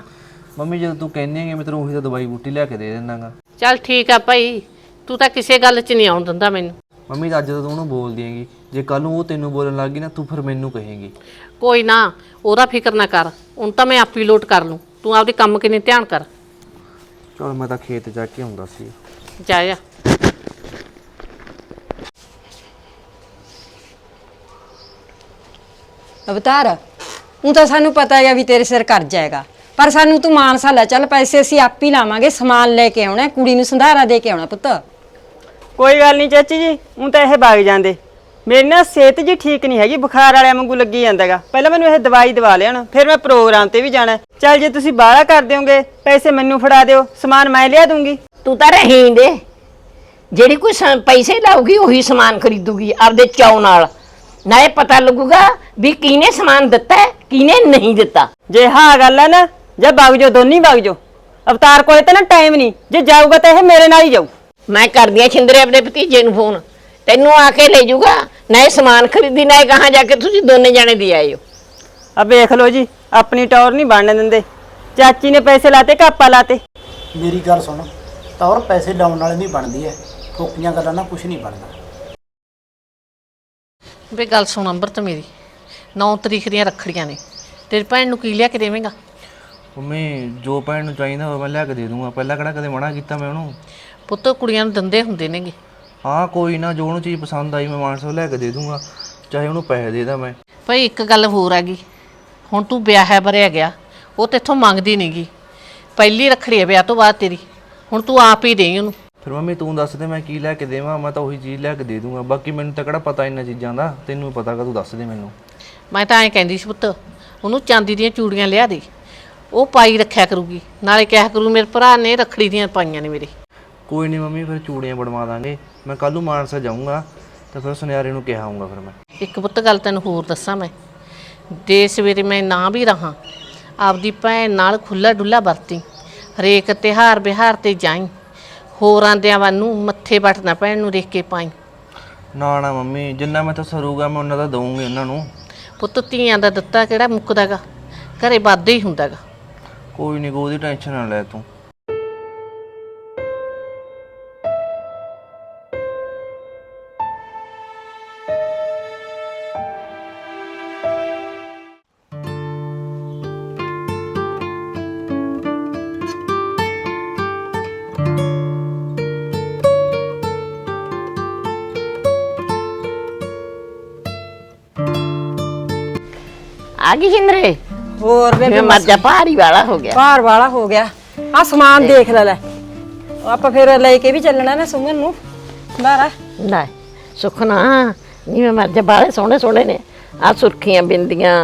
ਮੰਮੀ ਜਦੋਂ ਤੂੰ ਕਹਿੰਦੀ ਹੈਗੀ ਮੈਂ ਤੈਨੂੰ ਉਹੀ ਤਾਂ ਦਵਾਈ ਬੂਟੀ ਲੈ ਕੇ ਦੇ ਦੇਣਾਗਾ ਚੱਲ ਠੀਕ ਆ ਭਾਈ ਤੂੰ ਤਾਂ ਕਿਸੇ ਗੱਲ 'ਚ ਨਹੀਂ ਆਉਣ ਦਿੰਦਾ ਮੈਨੂੰ। ਮੰਮੀ ਅੱਜ ਤਾਂ ਤੂੰ ਉਹਨੂੰ ਬੋਲਦੀ ਹੈਗੀ। ਜੇ ਕੱਲ ਨੂੰ ਉਹ ਤੈਨੂੰ ਬੋਲਣ ਲੱਗ ਨਾ ਤੂੰ ਫਿਰ ਮੈਨੂੰ ਕਹੇਂਗੀ। ਕੋਈ ਨਾ ਉਹਦਾ ਫਿਕਰ ਨਾ ਕਰ। ਹੁਣ ਤਾਂ ਮੈਂ ਆਪੀ ਲੋਟ ਕਰ ਲੂੰ। ਤੂੰ ਆਪਦੇ ਕੰਮ ਕਿਨੇ ਧਿਆਨ ਕਰ। ਚਲ ਮੈਂ ਤਾਂ ਖੇਤ ਜਾ ਕੇ ਆਉਂਦਾ ਸੀ। ਜਾ ਜਾ ਅਵਤਾਰ ਉਹ ਤਾਂ ਸਾਨੂੰ ਪਤਾ ਹੈਗਾ ਵੀ ਤੇਰੇ ਸਿਰ ਕਰਜ਼ਾ ਹੈਗਾ। ਪਰ ਸਾਨੂੰ ਤੂੰ ਮਾਨਸਾ ਲੈ ਚੱਲ ਪੈਸੇ ਅਸੀਂ ਆਪ ਹੀ ਲਾਵਾਂਗੇ ਸਮਾਨ ਲੈ ਕੇ ਆਉਣਾ ਕੁੜੀ ਨੂੰ ਸੰਧਾਰਾ ਦੇ ਕੇ ਆਉਣਾ ਪੁੱਤ। ਕੋਈ ਗੱਲ ਨਹੀਂ ਚਾਚੀ ਜੀ ਉਹ ਤਾਂ ਇਹ ਵਗ ਜਾਂਦੇ। ਮੇਰੀ ਨਾ ਸਿਹਤ ਜੀ ਠੀਕ ਨਹੀਂ ਹੈਗੀ ਬੁਖਾਰ ਵਾਲਿਆਂ ਵਾਂਗੂ ਲੱਗੀ ਜਾਂਦਾਗਾ। ਪਹਿਲਾਂ ਮੈਨੂੰ ਇਹ ਦਵਾਈ ਦਵਾ ਲਿਆਣ ਫਿਰ ਮੈਂ ਪ੍ਰੋਗਰਾਮ ਤੇ ਵੀ ਜਾਣਾ। ਹੈ। ਚੱਲ ਜੇ ਤੁਸੀਂ ਬਾਹਲਾ ਕਰ ਦਿਓਗੇ ਪੈਸੇ ਮੈਨੂੰ ਫੜਾ ਦਿਓ ਸਮਾਨ ਮੈਂ ਲਿਆ ਦੂੰਗੀ। ਤੂੰ ਤਾਂ ਰਹੀ ਦੇ। ਜਿਹੜੀ ਕੋਈ ਸ- ਪੈਸੇ ਲਾਊਗੀ ਉਹੀ ਸਮਾਨ ਖਰੀਦੂਗੀ ਆਪਦੇ ਚਾਉ ਨਾਲ। ਨਾਲੇ ਪਤਾ ਲੱਗੂਗਾ ਵੀ ਕਿਹਨੇ ਸਮਾਨ ਦਿੱਤਾ ਹੈ ਕਿਹਨੇ ਨਹੀਂ ਦਿੱਤਾ। ਜੇ ਹਾਂ ਗੱਲ ਹੈ ਨਾ ਜਾਂ ਵਗ ਜਾਓ ਦੋਨੀ ਵਗ ਜਾਓ। ਅਵਤਾਰ ਕੋਲੇ ਤਾਂ ਨਾ ਟਾਈਮ ਨਹੀਂ ਜੇ ਜਾਊਗਾ ਤਾਂ ਇਹ ਮੇਰੇ ਨਾਲ ਹੀ ਜਾਊ। ਮੈਂ ਕਰਦੀ ਆ ਛਿੰਦਰੇ ਆਪਣੇ ਭਤੀਜੇ ਨੂੰ ਫੋਨ ਤੈਨੂੰ ਆ ਕੇ ਲੈ ਜਾਊਗਾ ਨਾਲੇ ਸਮਾਨ ਖਰੀਦੀ ਨਾਲੇ ਕਹਾਂ ਜਾ ਕੇ ਤੁਸੀਂ ਦੋਨੇ ਜਾਣੇ ਦੇ ਆਇਓ। ਆ ਵੇਖ ਲਓ ਜੀ ਆਪਣੀ ਟੌਰ ਨਹੀਂ ਬਣਨ ਦਿੰਦੇ। ਚਾਚੀ ਨੇ ਪੈਸੇ ਲਾਤੇ ਕਾਪਾ ਲਾਤੇ? ਮੇਰੀ ਗੱਲ ਸੁਣ ਤੌਰ ਪੈਸੇ ਲਾਉਣ ਵਾਲੇ ਨਹੀਂ ਬਣਦੀ ਐ। ਠੋਕੀਆਂ ਗੱਲਾਂ ਨਾਲ ਕੁਝ ਨਹੀਂ ਬਣਦਾ। ਵੇ ਗੱਲ ਸੁਣ ਅੰਬਰਤ ਮੇਰੀ 9 ਤਰੀਕ ਦੀਆਂ ਰੱਖੜੀਆਂ ਨੇ। ਤੇਰੀ ਭੈਣ ਨੂੰ ਕੀ ਲਿਆ ਕੇ ਦੇਵੇਂਗਾ? ਮੰਮੀ ਜੋ ਭੈਣ ਨੂੰ ਚਾਹੀਦਾ ਹੋਵੇ ਮੈਂ ਲਿਆ ਕੇ ਦੇ ਦੂੰਗਾ। ਪਹਿਲਾਂ ਕਿਹੜਾ ਕਦੇ ਮਨਾ ਕੀਤਾ ਮੈਂ ਉਹਨੂੰ? ਪੁੱਤ ਕੁੜੀਆਂ ਨੂੰ ਦੰਦੇ ਹੁੰਦੇ ਨੇਗੇ। ਹਾਂ ਕੋਈ ਨਾ ਜੋ ਉਹਨੂੰ ਚੀਜ਼ ਪਸੰਦ ਆਈ ਮੈਂ ਮਾਨਸਾ ਲੈ ਕੇ ਦੇ ਦੂੰਗਾ ਚਾਹੇ ਉਹਨੂੰ ਪੈਸੇ ਦੇ ਦਾਂ ਮੈਂ। ਭਾਈ ਇੱਕ ਗੱਲ ਹੋਰ ਹੈਗੀ। ਹੁਣ ਤੂੰ ਵਿਆਹਿਆ ਭਰਿਆ ਗਿਆ ਉਹ ਤੇਥੋਂ ਮੰਗਦੀ ਨਹੀਂਗੀ ਪਹਿਲੀ ਰੱਖੜੀ ਹੈ ਵਿਆਹ ਤੋਂ ਬਾਅਦ ਤੇਰੀ ਹੁਣ ਤੂੰ ਆਪ ਹੀ ਦੇਈ ਉਹਨੂੰ। ਫਿਰ ਮੰਮੀ ਤੂੰ ਦੱਸ ਦੇ ਮੈਂ ਕੀ ਲੈ ਕੇ ਦੇਵਾਂ ਮੈਂ ਤਾਂ ਉਹੀ ਚੀਜ਼ ਲੈ ਕੇ ਦੇ ਦੂੰਗਾ। ਬਾਕੀ ਮੈਨੂੰ ਤਾਂ ਕਿਹੜਾ ਪਤਾ ਇਹਨਾਂ ਚੀਜ਼ਾਂ ਦਾ ਤੈਨੂੰ ਪਤਾ ਕਾ ਤੂੰ ਦੱਸ ਦੇ ਮੈਨੂੰ। ਮੈਂ ਤਾਂ ਐਂ ਕਹਿੰਦੀ ਸੀ ਪੁੱਤ ਉਹਨੂੰ ਚਾਂਦੀ ਦੀਆਂ ਚੂੜੀਆਂ ਲਿਆ ਦੇ। ਉਹ ਪਾਈ ਰੱਖਿਆ ਕਰੂਗੀ ਨਾਲੇ ਕਿਹਾ ਕਰੂ ਮੇਰੇ ਭਰਾ ਨੇ ਰੱਖੜੀ ਦੀਆਂ ਪਾਈਆਂ ਨੇ ਮੇਰੇ। ਕੋਈ ਨਹੀਂ ਮੰਮੀ ਫਿਰ ਚੂੜੀਆਂ ਬਣਵਾ ਦਾਂਗੇ। ਮੈਂ ਕੱਲ ਨੂੰ ਮਾਨਸਾ ਜਾਊਂਗਾ ਤਾਂ ਫਿਰ ਸੁਨਿਆਰੇ ਨੂੰ ਕਿਹਾ ਆਊਂਗਾ ਫਿਰ ਮੈਂ। ਇੱਕ ਪੁੱਤ ਗੱਲ ਤੈਨੂੰ ਹੋਰ ਦੱਸਾਂ ਮੈਂ। ਦੇ ਸਵੇਰੇ ਮੈਂ ਨਾ ਵੀ ਰਹਾ ਆਪਦੀ ਭੈਣ ਨਾਲ ਖੁੱਲਾ ਡੁੱਲਾ ਵਰਤੀ ਹਰੇਕ ਤਿਹਾਰ ਬਿਹਾਰ ਤੇ ਜਾਈ ਹੋਰਾਂ ਦਿਆਂ ਨੂੰ ਮੱਥੇ ਬਟਨਾ ਭੈਣ ਨੂੰ ਦੇਖ ਕੇ ਪਾਈ। ਨਾ ਨਾ ਮੰਮੀ ਜਿੰਨਾ ਮੈਂ ਤਾਂ ਸਰੂਗਾ ਮੈਂ ਉਹਨਾਂ ਦਾ ਦਊਂਗੀ ਉਹਨਾਂ ਨੂੰ। ਪੁੱਤ ਧੀਆਂ ਦਾ ਦਿੱਤਾ ਕਿਹੜਾ ਮੁੱਕਦਾਗਾ ਘਰੇ ਵਾਧੇ ਹੀ ਹੁੰਦਾਗਾ। ਕੋਈ ਨਹੀਂ ਉਹਦੀ ਟੈਨਸ਼ਨ ਨਾ ਲੈ ਤੂੰ। ਗਈ ਛਿੰਦਰੇ ਹੋਰ ਮੈਂ ਮਰ ਜਾ ਭਾਰੀ ਵਾਲਾ ਹੋ ਗਿਆ। ਭਾਰ ਵਾਲਾ ਹੋ ਗਿਆ। ਆ ਸਮਾਨ ਦੇਖ ਲੈ ਲੈ। ਆਪਾਂ ਫਿਰ ਲੈ ਕੇ ਵੀ ਚੱਲਣਾ ਨਾ ਸੁਮਨ ਨੂੰ। ਬਾਰਾ ਲੈ ਸੁਖਨਾ ਨਹੀਂ ਮੈਂ ਮਰ ਜਾ ਬਾਲੇ ਸੋਹਣੇ ਸੋਹਣੇ ਨੇ। ਆ ਸੁਰਖੀਆਂ ਬਿੰਦੀਆਂ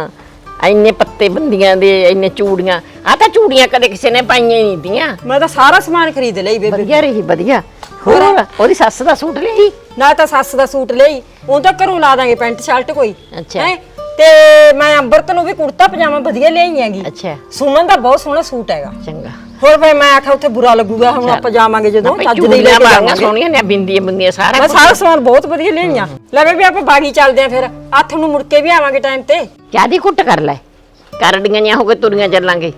ਇੰਨੇ ਪੱਤੇ ਬੰਦੀਆਂ ਦੇ ਇੰਨੇ ਚੂੜੀਆਂ। ਆ ਤਾਂ ਚੂੜੀਆਂ ਕਦੇ ਕਿਸੇ ਨੇ ਪਾਈਆਂ ਹੀ ਨਹੀਂ ਦੀਆਂ ਮੈਂ ਤਾਂ ਸਾਰਾ ਸਮਾਨ ਖਰੀਦ ਲਈ ਬੇਬੇ। ਵਧੀਆ ਰਹੀ ਵਧੀਆ। ਹੋਰ? ਉਹਦੀ ਸੱਸ ਦਾ ਸੂਟ ਲਈ ਨਾ ਤਾਂ ਸੱਸ ਦਾ ਸੂਟ ਲਈ ਉਹ ਤਾਂ ਘਰੋਂ ਲਾ ਦਾਂਗੇ ਪੈਂਟ ਸ਼ਰਟ ਕੋਈ। ਅੱਛਾ। ਹੈਂ? ਤੇ ਮੈਂ ਅੰਬਰਤ ਨੂੰ ਵੀ ਕੁੜਤਾ ਪਜਾਮਾ ਵਧੀਆ ਲਿਆਈ ਹੈਗੀ। ਅੱਛਾ। ਸੁਮਨ ਦਾ ਬਹੁਤ ਸੋਹਣਾ ਸੂਟ ਹੈਗਾ। ਚੰਗਾ। ਹੋਰ ਫਿਰ ਮੈਂ ਆਖਿਆ ਉੱਥੇ ਬੁਰਾ ਲੱਗੂਗਾ ਹੁਣ ਆਪਾਂ ਜਾਵਾਂਗੇ ਜਦੋਂ ਚੱਜ ਦੇ ਲੈ ਕੇ ਜਾਵਾਂਗੇ। ਸੋਹਣੀਆਂ ਨੇ ਬਿੰਦੀਆਂ ਬਿੰਦੀਆਂ ਸਾਰਾ ਮੈਂ ਕੁਛ। ਸਾਰਾ ਸਮਾਨ ਬਹੁਤ ਵਧੀਆ ਲਿਆਈਆਂ। ਲੈ ਬੇਬੇ ਆਪਾਂ ਬਾਗੀ ਚੱਲਦੇ ਆਂ ਫਿਰ। ਹੱਥ ਨੂੰ ਮੁੜ ਕੇ ਵੀ ਆਵਾਂਗੇ ਟਾਈਮ ਤੇ। ਚਾਹ ਦੀ ਕੁੱਟ ਕਰ ਲੈ? ਕਰੜੀਆਂ ਜਾਂ ਹੋ ਕੇ ਤੁਰੀਆਂ ਚੱਲਾਂਗੇ।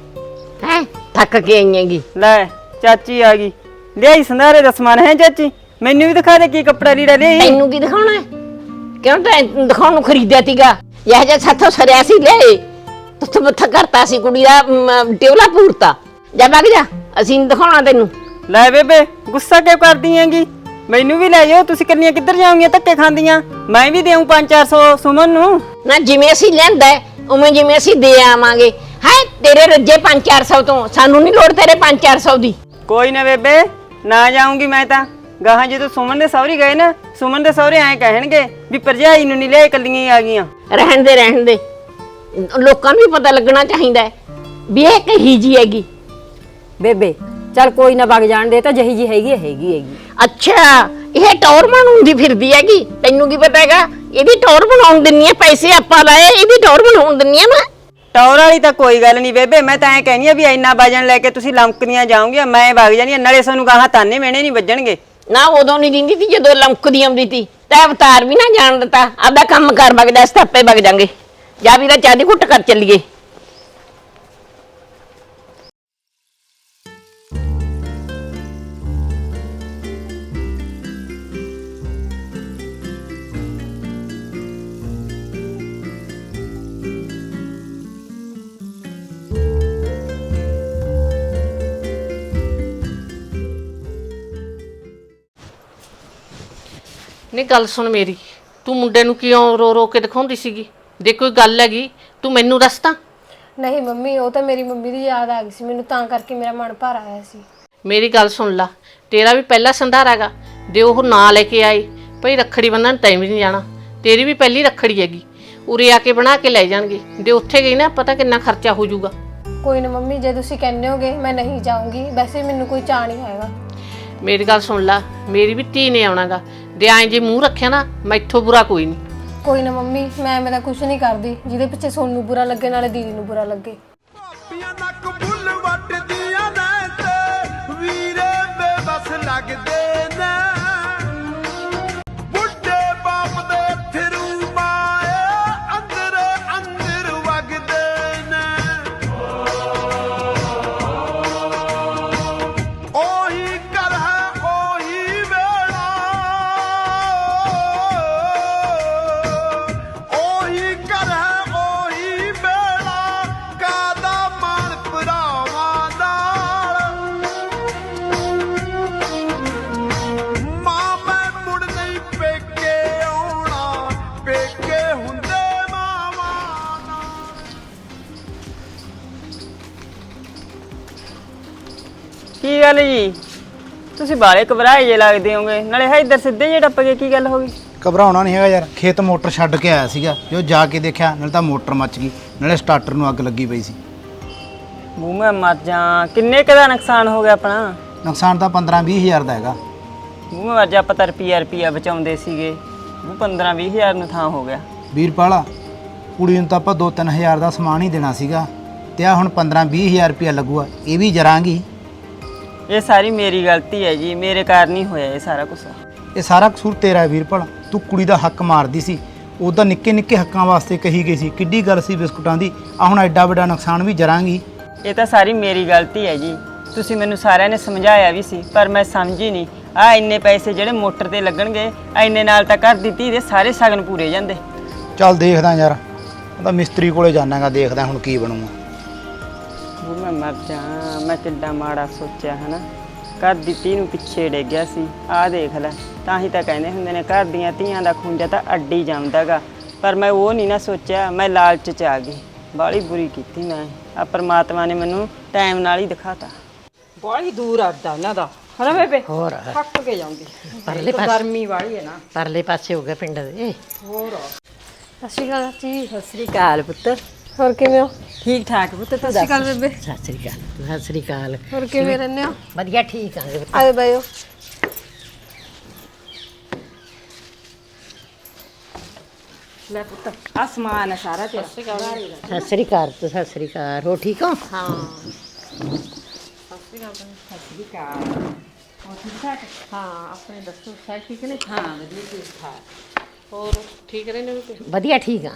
ਹੈ? ਥੱਕ ਕੇ ਆਈਆਂਗੀ ਲੈ ਚਾਚੀ ਆ ਗਈ। ਲਿਆਈ ਸੰਧਾਰੇ ਦਾ ਸਮਾਨ ਹੈ ਚਾਚੀ? ਮੈਨੂੰ ਵੀ ਦਿਖਾ ਦੇ ਕੀ ਕੱਪੜਾ ਲੀੜਾ ਲਿਆਈ। ਤੈਨੂੰ ਕੀ ਦਿਖਾਉਣਾ ਹੈ? ਕਿਉਂ ਤੈਂ ਦਿਖਾਉਣ ਨੂੰ ਖਰੀਦਿਆ ਤੀਗਾ? ਇਹ ਜਿਹਾ ਸਾਥੋਂ ਸਰਿਆ ਸੀ ਲੈ ਤੁੱਥ ਮੱਥਾ ਕਰਤਾ ਸੀ ਕੁੜੀ ਦਾ ਮ, ਟਿਉਲਾ ਪੂਰਤਾ ਜਾ ਵਗ ਜਾ ਅਸੀਂ ਨੀ ਦਿਖਾਉਣਾ ਤੈਨੂੰ ਲੈ ਬੇਬੇ ਗੁੱਸਾ ਕਿਉਂ ਕਰਦੀ ਹੈਗੀ ਮੈਨੂੰ ਵੀ ਲੈ ਜਾਓ ਤੁਸੀਂ ਕੰਨੀਆਂ ਕਿੱਧਰ ਜਾਓਗੀਆਂ ਧੱਕੇ ਖਾਂਦੀਆਂ ਮੈਂ ਵੀ ਦੇਉਂ 5-400 ਸੁਮਨ ਨੂੰ ਨਾ ਜਿਵੇਂ ਅਸੀਂ ਲੈਂਦਾ ਹੈ, ਉਵੇਂ ਜਿਵੇਂ ਅਸੀਂ ਦੇ ਆਵਾਂਗੇ ਹੈ ਤੇਰੇ ਰੱਜੇ 5-400 ਤੋਂ ਸਾਨੂੰ ਨਹੀਂ ਲੋੜ ਤੇਰੇ 5-400 ਦੀ ਕੋਈ ਨਾ ਬੇਬੇ ਨਾ ਜਾਊਂਗੀ ਮੈਂ ਤਾਂ ਗਾਹਾਂ ਜਦੋਂ ਸੁਮਨ ਦੇ ਸਹੁਰੇ ਗਏ ਨਾ ਸੁਮਨ ਦੇ ਸਹੁਰੇ ਐਂ ਕਹਿਣਗੇ ਵੀ ਭਰਜਾਈ ਨੂੰ ਨਹੀਂ ਲਿਆਏ ਕੱਲੀਆਂ ਹੀ ਆ ਗਈਆਂ। ਰਹਿਣ ਦੇ ਰਹਿਣ ਦੇ। ਲੋਕਾਂ ਨੂੰ ਵੀ ਪਤਾ ਲੱਗਣਾ ਚਾਹੀਦਾ ਹੈ ਵੀ ਇਹ ਕਹੀ ਜੀ ਹੈਗੀ। ਬੇਬੇ ਚੱਲ ਕੋਈ ਨਾ ਵਗ ਜਾਣ ਦੇ ਤਾਂ ਜਹੀ ਜੀ ਹੈਗੀ ਹੈ, ਹੈਗੀ ਹੈਗੀ। ਅੱਛਾ ਇਹ ਟੌਰ ਬਣਾਉਂਦੀ ਫਿਰਦੀ ਹੈਗੀ। ਤੈਨੂੰ ਕੀ ਪਤਾ ਹੈਗਾ? ਇਹਦੀ ਟੌਰ ਬਣਾਉਣ ਦਿੰਨੀ ਆ ਪੈਸੇ ਆਪਾਂ ਲਾਏ ਇਹਦੀ ਟੌਰ ਬਣਾਉਣ ਦਿੰਨੀ ਆ ਮੈਂ। ਟੌਰ ਵਾਲੀ ਤਾਂ ਕੋਈ ਗੱਲ ਨਹੀਂ ਬੇਬੇ ਮੈਂ ਤਾਂ ਐਂ ਕਹਿਨੀ ਆ ਵੀ ਇੰਨਾ ਵਜਨ ਲੈ ਕੇ ਤੁਸੀਂ ਲੰਕਦੀਆਂ ਜਾਓਗੀਆਂ ਮੈਂ ਵਗ ਜਾਣੀ ਆ, ਨਾਲੇ ਸਾਨੂੰ ਗਾਹਾਂ ਤਾਨੇ ਮਿਹਣੇ ਨਹੀਂ ਵੱਜਣਗੇ। ਨਾ ਉਦੋਂ ਨਹੀਂ ਦਿੰਦੀ ਸੀ, ਜਦੋਂ ਲੰਕਦੀ ਆਉਂਦੀ ਸੀ। ਤੈ ਅਵਤਾਰ ਵੀ ਨਾ ਜਾਣ ਦਿੱਤਾ ਆਪਦਾ ਕੰਮ ਕਰ ਵਗਦਾ ਸਤਾਪੇ ਬਗ ਜਾਂਗੇ। ਜਾ ਵੀਰਾ ਚਾਹ ਦੀ ਘੁੱਟ ਕਰ ਚੱਲੀਏ। ਨਹੀਂ ਗੱਲ ਸੁਣ ਮੇਰੀ। ਤੂੰ ਮੁੰਡੇ ਨੂੰ ਕਿਉਂ ਰੋ ਰੋ ਕੇ ਦਿਖਾਉਂਦੀ ਸੀਗੀ? ਜੇ ਕੋਈ ਗੱਲ ਹੈਗੀ ਤੂੰ ਮੈਨੂੰ ਦੱਸ ਤਾਂ। ਨਹੀਂ ਮੰਮੀ ਉਹ ਤਾਂ ਮੇਰੀ ਮੰਮੀ ਦੀ ਯਾਦ ਆ ਗਈ ਸੀ। ਮੈਨੂੰ ਤਾਂ ਕਰਕੇ ਮੇਰਾ ਮਨ ਭਰ ਆਇਆ ਸੀ। ਮੇਰੀ ਗੱਲ ਸੁਣ ਲਾ। ਤੇਰਾ ਵੀ ਪਹਿਲਾ ਸੰਧਾਰਾ ਹੈਗਾ ਜੇ ਉਹ ਨਾਂ ਲੈ ਕੇ ਆਏ ਭਈ ਰੱਖੜੀ ਬੰਨਣ ਟਾਈਮ ਨਹੀਂ ਜਾਣਾ। ਤੇਰੀ ਵੀ ਪਹਿਲੀ ਰੱਖੜੀ ਹੈਗੀ। ਉਰੇ ਆ ਕੇ ਬਣਾ ਕੇ ਲੈ ਜਾਣਗੇ। ਜੇ ਉੱਥੇ ਗਈ ਨਾ ਪਤਾ ਕਿੰਨਾ ਖਰਚਾ ਹੋ ਜਾਊਗਾ। ਕੋਈ ਨਾ ਮੰਮੀ ਜੇ ਤੁਸੀਂ ਕਹਿੰਦੇ ਹੋਗੇ ਮੈਂ ਨਹੀਂ ਜਾਊਂਗੀ। ਵੈਸੇ ਮੈਨੂੰ ਕੋਈ ਚਾਹ ਨਹੀਂ ਹੈਗਾ। ਮੇਰੀ ਗੱਲ ਸੁਣ ਲਾ। ਮੇਰੀ ਵੀ ਧੀ ਨੇ ਆਉਣਾਗਾ ਜੇ ਐਂ ਜੇ ਮੂੰਹ ਰੱਖਿਆ ਨਾ ਮੈਥੋਂ ਬੁਰਾ ਕੋਈ ਨਹੀਂ। ਕੋਈ ਨਾ ਮੰਮੀ ਮੈਂ ਮੈਂ ਤਾਂ ਕੁਝ ਨਹੀਂ ਕਰਦੀ ਜਿਹਦੇ ਪਿੱਛੇ ਸੋਨੂੰ ਬੁਰਾ ਲੱਗੇ ਨਾਲੇ ਦੀਦੀ ਨੂੰ ਬੁਰਾ ਲੱਗੇ। ਪਾਪੀਆਂ ਨੱਕ ਬੁੱਲ ਵੱਟਦੀਆਂ ਨੇ ਤੇ ਵੀਰੇ ਬੇਬਸ ਲੱਗਦੇ ਗੱਲ ਜੀ? ਤੁਸੀਂ ਬਾਲੇ ਘਬਰਾਏ ਜੇ ਲੱਗਦੇ ਹੋਗੇ ਨਾਲੇ ਹੈ ਇੱਧਰ ਸਿੱਧੇ ਜੇ ਟੱਪ ਗਏ ਕੀ ਗੱਲ ਹੋ ਗਈ? ਘਬਰਾਉਣਾ ਨਹੀਂ ਹੈਗਾ ਯਾਰ। ਖੇਤ ਮੋਟਰ ਛੱਡ ਕੇ ਆਇਆ ਸੀਗਾ। ਜੋ ਜਾ ਕੇ ਦੇਖਿਆ ਨਾਲੇ ਤਾਂ ਮੋਟਰ ਮੱਚ ਗਈ। ਨਾਲੇ ਸਟਾਰਟਰ ਨੂੰ ਅੱਗ ਲੱਗੀ ਪਈ ਸੀ। ਮੂੰਹ ਮੈਂ ਮਰ ਜਾ। ਕਿੰਨੇ ਕੁ ਦਾ ਨੁਕਸਾਨ ਹੋ ਗਿਆ ਆਪਣਾ? ਨੁਕਸਾਨ ਤਾਂ 15 20 ਹਜ਼ਾਰ ਦਾ ਹੈਗਾ। ਮੂੰਹ ਮੈਂ ਮਰ ਜਾ ਪਤਾ ਰੁਪਿਆ ਰੁਪਿਆ ਬਚਾਉਂਦੇ ਸੀਗੇ। ਉਹ 15 20 ਹਜ਼ਾਰ ਨੂੰ ਥਾਂ ਹੋ ਗਿਆ। ਵੀਰਪਾਲ ਕੁੜੀ ਨੂੰ ਤਾਂ ਆਪਾਂ 2-3 ਹਜ਼ਾਰ ਦਾ ਸਮਾਨ ਹੀ ਦੇਣਾ ਸੀਗਾ। ਤੇ ਆ ਹੁਣ 15 ਹਜ਼ਾਰ ਰੁਪਇਆ ਲੱਗੂਗਾ ਇਹ ਵੀ ਜਰਾਂਗੀ। ਇਹ ਸਾਰੀ ਮੇਰੀ ਗਲਤੀ ਹੈ ਜੀ ਮੇਰੇ ਕਾਰਨ ਹੀ ਹੋਇਆ ਇਹ ਸਾਰਾ ਕੁਝ ਇਹ ਸਾਰਾ ਕਸੂਰ ਤੇਰਾ ਹੈ ਵੀਰਪਾਲ ਤੂੰ ਕੁੜੀ ਦਾ ਹੱਕ ਮਾਰਦੀ ਸੀ। ਉਹਦਾ ਨਿੱਕੇ ਨਿੱਕੇ ਹੱਕਾਂ ਵਾਸਤੇ ਕਹੀ ਗਈ ਸੀ। ਕਿੱਡੀ ਗੱਲ ਸੀ ਬਿਸਕੁਟਾਂ ਦੀ। ਆ ਹੁਣ ਐਡਾ ਵੱਡਾ ਨੁਕਸਾਨ ਵੀ ਜਰਾਂਗੀ। ਇਹ ਤਾਂ ਸਾਰੀ ਮੇਰੀ ਗਲਤੀ ਹੈ ਜੀ। ਤੁਸੀਂ ਮੈਨੂੰ ਸਾਰਿਆਂ ਨੇ ਸਮਝਾਇਆ ਵੀ ਸੀ ਪਰ ਮੈਂ ਸਮਝੀ ਨਹੀਂ। ਆ ਇੰਨੇ ਪੈਸੇ ਜਿਹੜੇ ਮੋਟਰ ਤੇ ਲੱਗਣਗੇ ਇੰਨੇ ਨਾਲ ਤਾਂ ਘਰ ਦੀ ਧੀ ਦੇ ਸਾਰੇ ਸਗਨ ਪੂਰੇ ਜਾਂਦੇ। ਚੱਲ ਦੇਖਦਾ ਯਾਰ। ਉਹਦਾ ਮਿਸਤਰੀ ਕੋਲੇ ਜਾਣਾਗਾ ਦੇਖਦਾ ਹੁਣ ਕੀ ਬਣੂਗਾ। ਮੈਂ ਮਰ ਜਾ ਮੈਂ ਕਿੱਡਾ ਮਾੜਾ ਸੋਚਿਆ ਹਨਾ? ਘਰ ਦੀ ਧੀ ਨੂੰ ਪਿੱਛੇ ਡੇ ਗਿਆ ਸੀ। ਆਹ ਦੇਖ ਲੈ ਤਾਂ ਹੀ ਤਾਂ ਕਹਿੰਦੇ ਹੁੰਦੇ ਨੇ ਘਰ ਦੀਆਂ ਧੀਆਂ ਦਾ ਖੂੰਜਾ ਤਾਂ ਅੱਡੀ ਜਾਂਦਾਗਾ। ਪਰ ਮੈਂ ਉਹ ਨਹੀਂ ਨਾ ਸੋਚਿਆ ਮੈਂ ਲਾਲਚ ਚ ਆ ਗਈ। ਬਾਲੀ ਬੁਰੀ ਕੀਤੀ ਮੈਂ। ਆ ਪਰਮਾਤਮਾ ਨੇ ਮੈਨੂੰ ਟਾਈਮ ਨਾਲ ਹੀ ਦਿਖਾਤਾ। ਬਾਹਲੀ ਦੂਰ ਅੱਡਾ ਉਹਨਾਂ ਦਾ। ਹਨਾ ਬੇਬੇ? ਹੋਰ ਥੱਕ ਕੇ ਜਾਂਦੀ। ਪਰਲੇ ਪਾਸੇ ਗਰਮੀ ਵਾਲੀ ਹੈ ਨਾ। ਪਰਲੇ ਪਾਸੇ ਹੋ ਗਿਆ ਪਿੰਡ ਦੇ। ਸਤਿ ਸ਼੍ਰੀ ਅਕਾਲ ਜੀ ਸਤਿ ਸ੍ਰੀ ਅਕਾਲ ਪੁੱਤ। ਹੋਰ ਕਿਵੇਂ ਹੋ? ਠੀਕ ਠਾਕ ਪੁੱਤ ਤੂੰ ਸਤਿ ਸ਼੍ਰੀ ਅਕਾਲ ਬੇਬੇ। ਸਤਿ ਸ੍ਰੀ ਅਕਾਲ ਸਤਿ ਸ੍ਰੀ ਅਕਾਲ। ਹੋਰ ਕਿਵੇਂ ਰਹਿੰਦੇ ਹੋ? ਵਧੀਆ ਠੀਕ ਆ ਆਏ ਬਾਇਓ। ਲੈ ਪੁੱਤ ਆ ਸਮਾਨ ਹੈ ਸਾਰਾ ਤੇਰਾ। ਸਤਿ ਸ੍ਰੀ ਅਕਾਲ। ਤੂੰ ਸਤਿ ਸ੍ਰੀ ਅਕਾਲ। ਹੋ ਠੀਕ ਹੋ? ਹਾਂ। ਹਾਂ ਆਪਣੇ ਦੱਸੋ ਸਾਰੇ ਠੀਕ ਨੇ? ਹਾਂ ਵਧੀਆ ਠੀਕ ਠਾਕ। ਹੋਰ ਠੀਕ ਰਹੇ ਨੇ ਵੀ ਵਧੀਆ ਠੀਕ ਆ।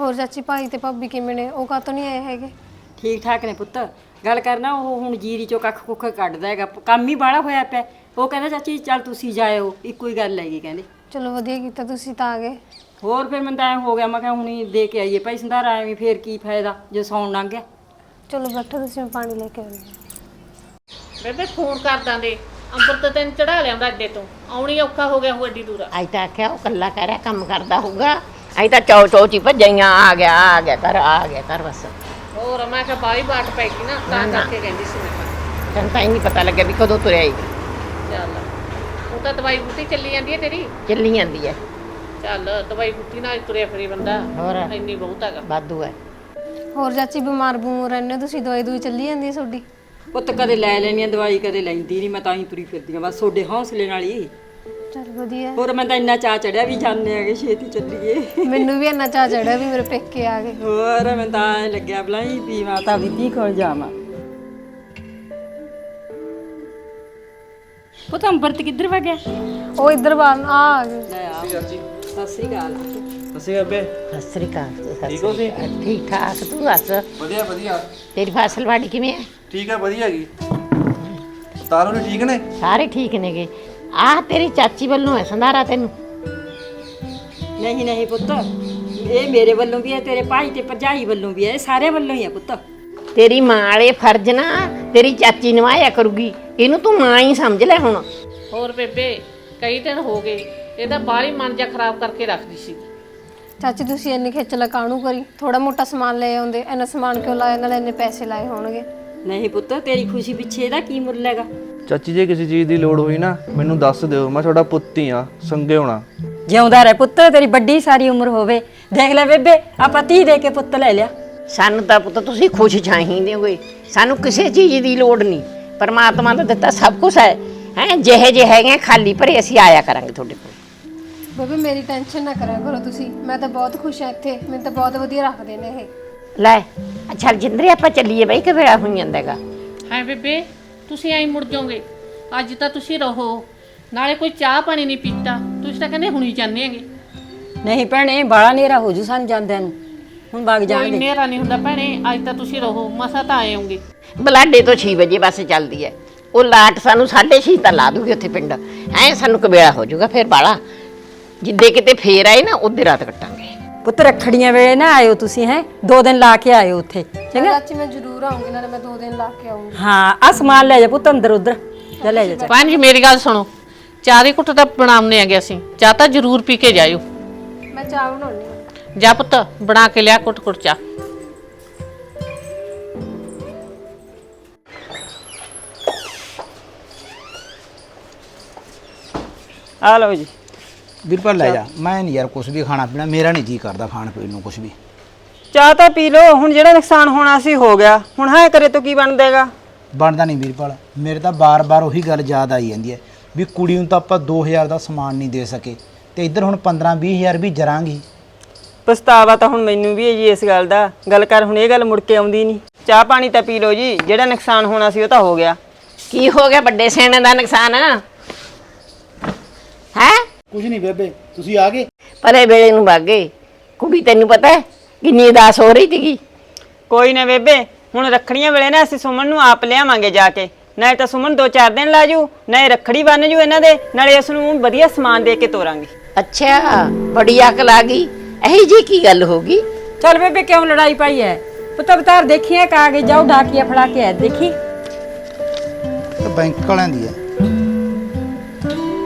ਹੋਰ ਚਾਚੀ ਭਾਈ ਤੇ ਭਾਬੀ ਕਿਵੇਂ ਨੇ? ਉਹ ਕਾਤੋਂ ਨਹੀਂ ਆਏ ਹੈਗੇ? ਠੀਕ ਠਾਕ ਨੇ ਪੁੱਤ। ਗੱਲ ਕਰਨਾ ਉਹ ਹੁਣ ਜੀਰੀ ਚੋਂ ਕੱਖ ਕੁੱਖ ਕੱਢਦਾ ਹੈਗਾ। ਕੰਮ ਹੀ ਬਾੜਾ ਹੋਇਆ ਪਿਆ। ਉਹ ਕਹਿੰਦਾ ਚਾਚੀ ਚੱਲ ਤੁਸੀਂ ਜਾਇਓ। ਇੱਕੋ ਹੀ ਗੱਲ ਹੈਗੀ ਕਹਿੰਦੇ। ਚਲੋ ਵਧੀਆ ਕੀਤਾ ਤੁਸੀਂ ਤਾਂ ਆ ਗਏ। ਹੋਰ ਫਿਰ ਮੈਨੂੰ ਤਾਂ ਐਂ ਹੋ ਗਿਆ ਮੈਂ ਕਿਹਾ ਹੁਣੀ ਦੇ ਕੇ ਆਈਏ। ਭਾਈ ਸੰਧਾਰਾ ਐਵੇਂ ਫੇਰ ਕੀ ਫਾਇਦਾ ਜੇ ਸੌਣ ਲੰਘ ਗਿਆ। ਚਲੋ ਬੈਠੋ ਤੁਸੀਂ ਮੈਂ ਪਾਣੀ ਲੈ ਕੇ ਆਉਂਦੀ ਹਾਂ। ਬੇਬੇ ਫੋਨ ਕਰਦਾਂ ਦੇ ਅੰਮ੍ਰਿਤ ਤੈਨੂੰ ਚੜਾ ਲਿਆਉਂਦਾ ਅੱਡੇ ਤੋਂ। ਆਉਣੀ ਔਖਾ ਹੋ ਗਿਆ ਉਹ ਐਡੀ ਦੂਰ। ਅੱਜ ਤਾਂ ਆਖਿਆ ਉਹ ਕੱਲਾ ਕਹਿ ਰਿਹਾ ਕੰਮ ਕਰਦਾ ਹੋਊਗਾ। ਅੱਜ ਤਾਂ ਚੌ ਚੌ ਚ ਹੀ ਭੱਜਾਈਆਂ ਆ ਗਿਆ ਆ ਗਿਆ ਕਰ ਆ ਗਿਆ ਕਰ ਬਸ। ਹੋਰ ਮੈਂ ਕਿਹਾ ਬਾਈ ਬਾਟ ਪੈ ਗਈ ਨਾ ਤਾਂ ਕਰਕੇ ਕਹਿੰਦੀ ਸੀ ਮੈਂ ਕਿਹਾ, ਤੈਨੂੰ ਤਾਂ ਹੀ ਨਹੀਂ ਪਤਾ ਲੱਗਿਆ ਵੀ ਕਦੋਂ ਤੁਰਿਆ ਈ ਚੱਲ ਉਹ ਤਾਂ ਦਵਾਈ ਬੂਟੀ ਚੱਲੀ ਜਾਂਦੀ ਹੈ ਤੇਰੀ? ਚੱਲੀ ਜਾਂਦੀ ਹੈ। ਚੱਲ ਦਵਾਈ ਬੂਟੀ ਨਾਲ ਹੀ ਤੁਰਿਆ ਫਿਰੀ ਬੰਦਾ। ਹੋਰ? ਇੰਨੀ ਬਹੁਤ ਹੈਗਾ ਵਾਧੂ ਹੈ। ਹੋਰ ਚਾਚੀ ਬਿਮਾਰ ਬੂਮਰ ਰਹਿੰਦੇ ਹੋ, ਤੁਸੀਂ ਦਵਾਈ ਦੂਈ ਚੱਲੀ ਜਾਂਦੀ ਹੈ ਤੁਹਾਡੀ? ਪੁੱਤ ਕਦੇ ਲੈ ਲੈਣੀ ਆ ਦਵਾਈ ਕਦੇ ਲੈਂਦੀ ਨਹੀਂ ਮੈਂ ਤਾਂ ਹੀ ਤੁਰੀ ਫਿਰਦੀ ਆ ਬਸ ਤੁਹਾਡੇ ਹੌਸਲੇ ਨਾਲ ਹੀ। ਚਲ ਵਧੀਆ। ਹੋਰ ਮੈਂ ਤਾਂ ਇੰਨਾ ਚਾਹ ਚੜਿਆ ਵੀ ਜਾਂਦੇ ਆਗੇ ਛੇਤੀ ਚੱਲੀਏ। ਮੈਨੂੰ ਵੀ ਇੰਨਾ ਚਾਹ ਚੜਿਆ ਵੀ ਮੇਰੇ ਪੇਕੇ ਆ ਗਏ। ਹੋਰ ਮੈਂ ਤਾਂ ਐਂ ਲੱਗਿਆ ਬਲਾਈ ਵੀ ਮਾਤਾ ਵੀ ਤੀ ਕੋਲ ਜਾਵਾਂ। ਪੁੱਤ ਅੰਬਰਤ ਕਿੱਧਰ ਵਾ ਗਿਆ? ਉਹ ਇੱਧਰ ਬਾਹਰ ਆ ਆ ਗਏ। ਸਤਿ ਸ੍ਰੀ ਅਕਾਲ ਅਸੀਂ ਅੱਬੇ ਸਤਿ ਸ੍ਰੀ ਅਕਾਲ ਤੂੰ ਸਤਿ ਠੀਕ ਹੋ ਸ੍ਰੀ ਅਕਾਲ। ਠੀਕ ਠਾਕ ਤੂੰ ਦੱਸ? ਵਧੀਆ ਵਧੀਆ। ਤੇਰੀ ਫਸਲ ਵਾੜੀ ਕਿਵੇਂ ਹੈ ਠੀਕ ਹੈ ਵਧੀਆ ਗਈ ਤਾਰੋ ਨੇ ਠੀਕ ਨੇ? ਸਾਰੇ ਠੀਕ ਨੇਗੇ। ਆਹ ਤੇਰੀ ਚਾਚੀ ਵੱਲੋਂ ਹੈ ਸੰਧਾਰਾ ਤੈਨੂੰ। ਨਹੀਂ ਨਹੀਂ ਪੁੱਤ। ਇਹ ਮੇਰੇ ਵੱਲੋਂ ਵੀ ਹੈ ਤੇਰੇ ਭਾਈ ਤੇ ਭਰਜਾਈ ਵੱਲੋਂ ਵੀ ਹੈ ਇਹ ਸਾਰੇ ਵੱਲੋਂ ਹੀ ਹੈ ਪੁੱਤ। ਤੇਰੀ ਮਾਂ ਵਾਲੇ ਫਰਜ਼ ਨਾ ਤੇਰੀ ਚਾਚੀ ਨਿਭਾਇਆ ਕਰੂਗੀ। ਇਹਨੂੰ ਤੂੰ ਮਾਂ ਹੀ ਸਮਝ ਲੈ ਹੁਣ। ਹੋਰ ਬੇਬੇ ਕਈ ਦਿਨ ਹੋ ਗਏ ਇਹ ਤਾਂ ਬਾਹਲੀ ਮਨ ਜਾ ਖਰਾਬ ਕਰਕੇ ਰੱਖਦੀ ਸੀ। ਚਾਚੀ ਤੁਸੀਂ ਇੰਨੀ ਖੇਚਲ ਕਾਹਨੂੰ ਕਰੀ? ਥੋੜਾ ਮੋਟਾ ਸਮਾਨ ਲੈ ਆਉਂਦੇ ਇੰਨਾ ਸਮਾਨ ਕਿਉਂ ਲਾਇਆ? ਨਾਲੇ ਇੰਨੇ ਪੈਸੇ ਲਾਏ ਹੋਣਗੇ। ਨਹੀਂ ਪੁੱਤ ਤੇਰੀ ਖੁਸ਼ੀ ਪਿੱਛੇ ਇਹਦਾ ਕੀ ਮੁੱਲ ਹੈਗਾ? ਚਾਚੀ ਜੇ ਕਿਸੇ ਚੀਜ਼ ਦੀ ਲੋੜ ਹੋਈ ਨਾ ਮੈਨੂੰ ਦੱਸ ਦਿਓ। ਮੈਂ ਤੁਹਾਡਾ ਪੁੱਤ ਹੀ ਆ ਸੰਗੇ ਹੋਣਾ। ਜਿਉਂਦਾ ਰਹਿ ਪੁੱਤ ਤੇਰੀ ਵੱਡੀ ਸਾਰੀ ਉਮਰ ਹੋਵੇ। ਦੇਖ ਲੈ ਬੇਬੇ ਆਪਾਂ ਧੀ ਦੇ ਕੇ ਪੁੱਤ ਲੈ ਲਿਆ। ਸਾਨੂੰ ਤਾਂ ਪੁੱਤ ਤੁਸੀਂ ਖੁਸ਼ ਚਾਹੀਦੇ ਹੋਗੇ ਸਾਨੂੰ ਕਿਸੇ ਚੀਜ਼ ਦੀ ਲੋੜ ਨਹੀਂ। ਪਰਮਾਤਮਾ ਦਾ ਦਿੱਤਾ ਸਭ ਕੁਝ ਹੈ। ਹੈ ਜਿਹੇ ਜਿਹੇ ਹੈਗੇ ਖਾਲੀ ਭਰੇ ਅਸੀਂ ਆਇਆ ਕਰਾਂਗੇ ਤੁਹਾਡੇ ਕੋਲ। ਬੇਬੇ ਮੇਰੀ ਟੈਨਸ਼ਨ ਨਾ ਕਰਿਆ ਕਰੋ ਤੁਸੀਂ। ਮੈਂ ਤਾਂ ਬਹੁਤ ਖੁਸ਼ ਹਾਂ ਇੱਥੇ। ਮੈਨੂੰ ਤਾਂ ਬਹੁਤ ਵਧੀਆ ਰੱਖਦੇ ਨੇ ਇਹ। ਲੈ ਅੱਛਾ ਜਿੰਦਰੇ ਆਪਾਂ ਚੱਲੀਏ ਬਈ ਕਿ ਵੇਲਾ ਹੋਈ ਜਾਂਦਾਗਾ ਹੈ ਬੇਬੇ। ਤੁਸੀਂ ਐਂ ਮੁੜ ਜਾਓਗੇ। ਅੱਜ ਤਾਂ ਤੁਸੀਂ ਰਹੋ। ਨਾਲੇ ਕੋਈ ਚਾਹ ਪਾਣੀ ਨਹੀਂ ਪੀਤਾ। ਤੁਸੀਂ ਤਾਂ ਕਹਿੰਦੇ ਹੁਣੀ ਜਾਂਦੇ ਹੈਗੇ। ਨਹੀਂ ਭੈਣੇ ਬਾਲਾ ਨੇਰਾ ਹੋ ਜੂ ਸਾਨੂੰ ਜਾਂਦਿਆਂ ਨੂੰ। ਹੁਣ ਵਗ ਕੋਈ ਜਾਣਗੇ ਨੇਰਾ ਨਹੀਂ ਹੁੰਦਾ ਭੈਣੇ। ਅੱਜ ਤਾਂ ਤੁਸੀਂ ਰਹੋ। ਮਸਾ ਤਾਂ ਆਏ ਹੋਗੇ। ਬਲਾਡੇ ਤੋਂ 6 ਵਜੇ ਬੱਸ ਚੱਲਦੀ ਹੈ ਉਹ ਲਾਟ ਸਾਨੂੰ 6:30 ਤਾਂ ਲਾ ਦੂਗੀ ਉੱਥੇ ਪਿੰਡ। ਐ ਸਾਨੂੰ ਕਬੇੜਾ ਹੋ ਜਾਊਗਾ ਫਿਰ ਬਾਲਾ ਜਿੱਦੇ ਕਿਤੇ ਫੇਰ ਆਏ ਨਾ ਉਹਦੇ ਰਾਤ ਕੱਟਾਂਗੇ। ਪੁੱਤ ਰੱਖੜੀਆਂ ਵੇਲੇ ਨਾ ਆਇਓ ਤੁਸੀਂ ਹੈ? ਦੋ ਦਿਨ ਲਾ ਕੇ ਆਇਓ ਉੱਥੇ ਚੰਗਾ? ਚਾਚੀ ਮੈਂ ਜ਼ਰੂਰ ਆਉਂਗੀ ਨਾਲੇ ਮੈਂ ਦੋ ਦਿਨ ਲਾ ਕੇ ਆਉਂਗੀ। ਹਾਂ ਆ ਸਮਾਨ ਲੈ ਜਾ ਪੁੱਤ ਅੰਦਰ ਉਧਰ। ਜਾ ਲੈ ਜਾ। ਭੈਣ ਜੀ ਮੇਰੀ ਗੱਲ ਸੁਣੋ। ਚਾਹ ਦੀ ਘੁੱਟ ਤਾਂ ਬਣਾਉਣੇ ਆਗੇ ਅਸੀਂ। ਚਾਹ ਤਾਂ ਜ਼ਰੂਰ ਪੀ ਕੇ ਜਾਇਓ। ਮੈਂ ਚਾਹ ਬਣਾਉਣੀ ਆ। ਜਾ ਪੁੱਤ ਬਣਾ ਕੇ ਲਿਆ ਕੁੱਟ ਕੁੱਟ ਚਾਹ। ਆ ਲਓ ਜੀ। ਵੀਰਪਾਲ ਲੈ ਜਾ। ਮੈਂ ਨਹੀਂ ਯਾਰ ਕੁਝ ਵੀ ਖਾਣਾ ਪੀਣਾ ਮੇਰਾ ਨਹੀਂ ਜੀ ਕਰਦਾ ਖਾਣ ਪੀਣ ਨੂੰ ਕੁਝ ਵੀ। ਚਾਹ ਤਾਂ ਪੀ ਲਓ ਹੁਣ ਜਿਹੜਾ ਨੁਕਸਾਨ ਹੋਣਾ ਸੀ ਹੋ ਗਿਆ। ਹੁਣ ਹਾਂ ਕਰੇ ਤਾਂ ਕੀ ਬਣਦੇਗਾ ਬਣਦਾ ਨਹੀਂ ਵੀਰਪਾਲ। ਮੇਰੇ ਤਾਂ ਬਾਰ-ਬਾਰ ਉਹੀ ਗੱਲ ਯਾਦ ਆਈ ਜਾਂਦੀ ਹੈ ਵੀ ਕੁੜੀ ਨੂੰ ਤਾਂ ਆਪਾਂ 2000 ਦਾ ਸਮਾਨ ਨਹੀਂ ਦੇ ਸਕੇ ਤੇ ਇੱਧਰ ਹੁਣ 15-20000 ਵੀ ਜਰਾਂਗੀ। ਪਛਤਾਵਾ ਤਾਂ ਹੁਣ ਮੈਨੂੰ ਵੀ ਹੈ ਜੀ ਇਸ ਗੱਲ ਦਾ। ਗੱਲ ਕਰ ਹੁਣ ਇਹ ਗੱਲ ਮੁੜ ਕੇ ਆਉਂਦੀ ਨਹੀਂ ਚਾਹ ਪਾਣੀ ਤਾਂ ਪੀ ਲਓ ਜੀ ਜਿਹੜਾ ਨੁਕਸਾਨ ਹੋਣਾ ਸੀ ਉਹ ਤਾਂ ਹੋ ਗਿਆ। ਕੀ ਹੋ ਗਿਆ ਵੱਡੇ ਸਿਆਣੇ ਦਾ ਨੁਕਸਾਨ? ਹੈ? ਕੁਝ ਨਹੀਂ ਬੇਬੇ ਤੁਸੀਂ ਆ ਗਏ? ਪਰੇ ਵੇਲੇ ਨੂੰ ਭਾਗੇ ਕੁੜੀ ਤੈਨੂੰ ਪਤਾ ਹੈ ਕਿੰਨੀ ਉਦਾਸ ਹੋ ਰਹੀ ਸੀਗੀ। ਕੋਈ ਨਾ ਬੇਬੇ ਹੁਣ ਰੱਖੜੀਆਂ ਵੇਲੇ ਨਾ ਅਸੀਂ ਸੁਮਨ ਨੂੰ ਆਪ ਲਿਆਵਾਂਗੇ ਜਾ ਕੇ। ਨਾਲੇ ਤਾਂ ਸੁਮਨ ਦੋ ਚਾਰ ਦਿਨ ਲਾ ਜੂ ਨਾਲੇ ਰੱਖੜੀ ਬੰਨ ਜੂ ਇਹਨਾਂ ਦੇ ਨਾਲੇ ਇਸ ਨੂੰ ਵਧੀਆ ਸਮਾਨ ਦੇ ਕੇ ਤੋਰਾਂਗੇ। ਅੱਛਾ ਬੜੀ ਅਕਲ ਆ ਗਈ। ਇਹੀ ਜੀ ਕੀ ਗੱਲ ਹੋ ਗਈ? ਚੱਲ ਬੇਬੇ ਕਿਉਂ ਲੜਾਈ ਪਾਈ ਹੈ ਪੁੱਤ ਬਤਾਰ ਦੇਖੀਏ ਕਾਗਜ਼ ਜਾਓ ਡਾਕੀਆ ਫੜਾ ਕੇ ਆ ਦੇਖੀ। ਤੇ ਬੈਂਕ ਵਾਲਿਆਂ ਦੀ ਹੈ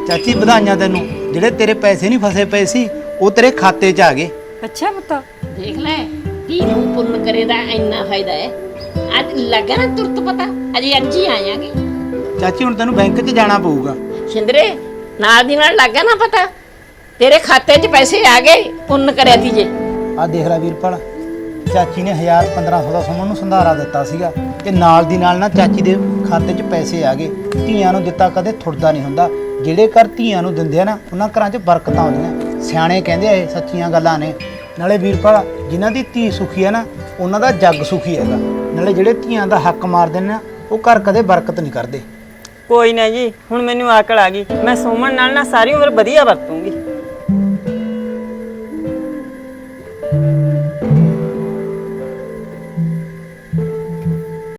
ਚਾਚੀ ਵਧਾਈਆਂ ਤੈਨੂੰ। ਜਿਹੜੇ ਤੇਰੇ ਪੈਸੇ ਨਹੀਂ ਫਸੇ ਪਏ ਸੀ ਉਹ ਤੇਰੇ ਖਾਤੇ 'ਚ ਆ ਗਏ। ਅੱਛਾ ਪੁੱਤ। ਦੇਖ ਲੈ ਧੀ ਨੂੰ ਪੁੰਨ ਕਰੇ ਦਾ ਇੰਨਾ ਫਾਇਦਾ ਹੈ? ਅੱਜ ਲੱਗਾ ਨਾ ਤੁਰਤ ਪਤਾ ਅਜੇ ਅੱਜ ਹੀ ਆਇਆਂਗੇ ਚਾਚੀ ਹੁਣ ਤੈਨੂੰ ਬੈਂਕ 'ਚ ਜਾਣਾ ਪਊਗਾ। ਸ਼ਿੰਦਰੇ ਨਾਲ ਦੀ ਨਾਲ ਲੱਗਾ ਨਾ ਪਤਾ ਤੇਰੇ ਖਾਤੇ 'ਚ ਪੈਸੇ ਆ ਗਏ ਪੁੰਨ ਕਰਿਆ ਤੀ ਜੇ। ਆ ਦੇਖ ਲੈ ਵੀਰਪਾਲ ਚਾਚੀ ਨੇ 1000 1500 ਦਾ ਸੁਮਨ ਨੂੰ ਸੰਧਾਰਾ ਦਿੱਤਾ ਸੀਗਾ ਤੇ ਨਾਲ ਦੀ ਨਾਲ ਨਾ ਚਾਚੀ ਦੇ ਖਾਤੇ 'ਚ ਪੈਸੇ ਆ ਗਏ। ਧੀਆਂ ਨੂੰ ਦਿੱਤਾ ਕਦੇ ਥੁੜਦਾ ਨਹੀਂ ਹੁੰਦਾ। ਜਿਹੜੇ ਘਰ ਧੀਆਂ ਨੂੰ ਦਿੰਦੇ ਆ ਨਾ, ਉਹਨਾਂ ਘਰਾਂ 'ਚ ਬਰਕਤਾਂ ਆਉਂਦੀਆਂ ਸਿਆਣੇ ਕਹਿੰਦੇ ਆ ਇਹ ਸੱਚੀਆਂ ਗੱਲਾਂ ਨੇ। ਨਾਲੇ ਵੀਰਪਾਲ, ਜਿਨ੍ਹਾਂ ਦੀ ਧੀ ਸੁਖੀ ਹੈ ਨਾ, ਉਹਨਾਂ ਦਾ ਜੱਗ ਸੁਖੀ ਹੈਗਾ। ਨਾਲੇ ਜਿਹੜੇ ਧੀਆਂ ਦਾ ਹੱਕ ਮਾਰਦੇ ਨੇ ਨਾ, ਉਹ ਘਰ ਕਦੇ ਬਰਕਤ ਨਹੀਂ ਕਰਦੇ। ਕੋਈ ਨਾ ਜੀ, ਹੁਣ ਮੈਨੂੰ ਆਕਲ ਆ ਗਈ। ਮੈਂ ਸੁਮਨ ਨਾਲ ਨਾ ਸਾਰੀ ਉਮਰ ਵਧੀਆ ਵਰਤੂੰਗੀ।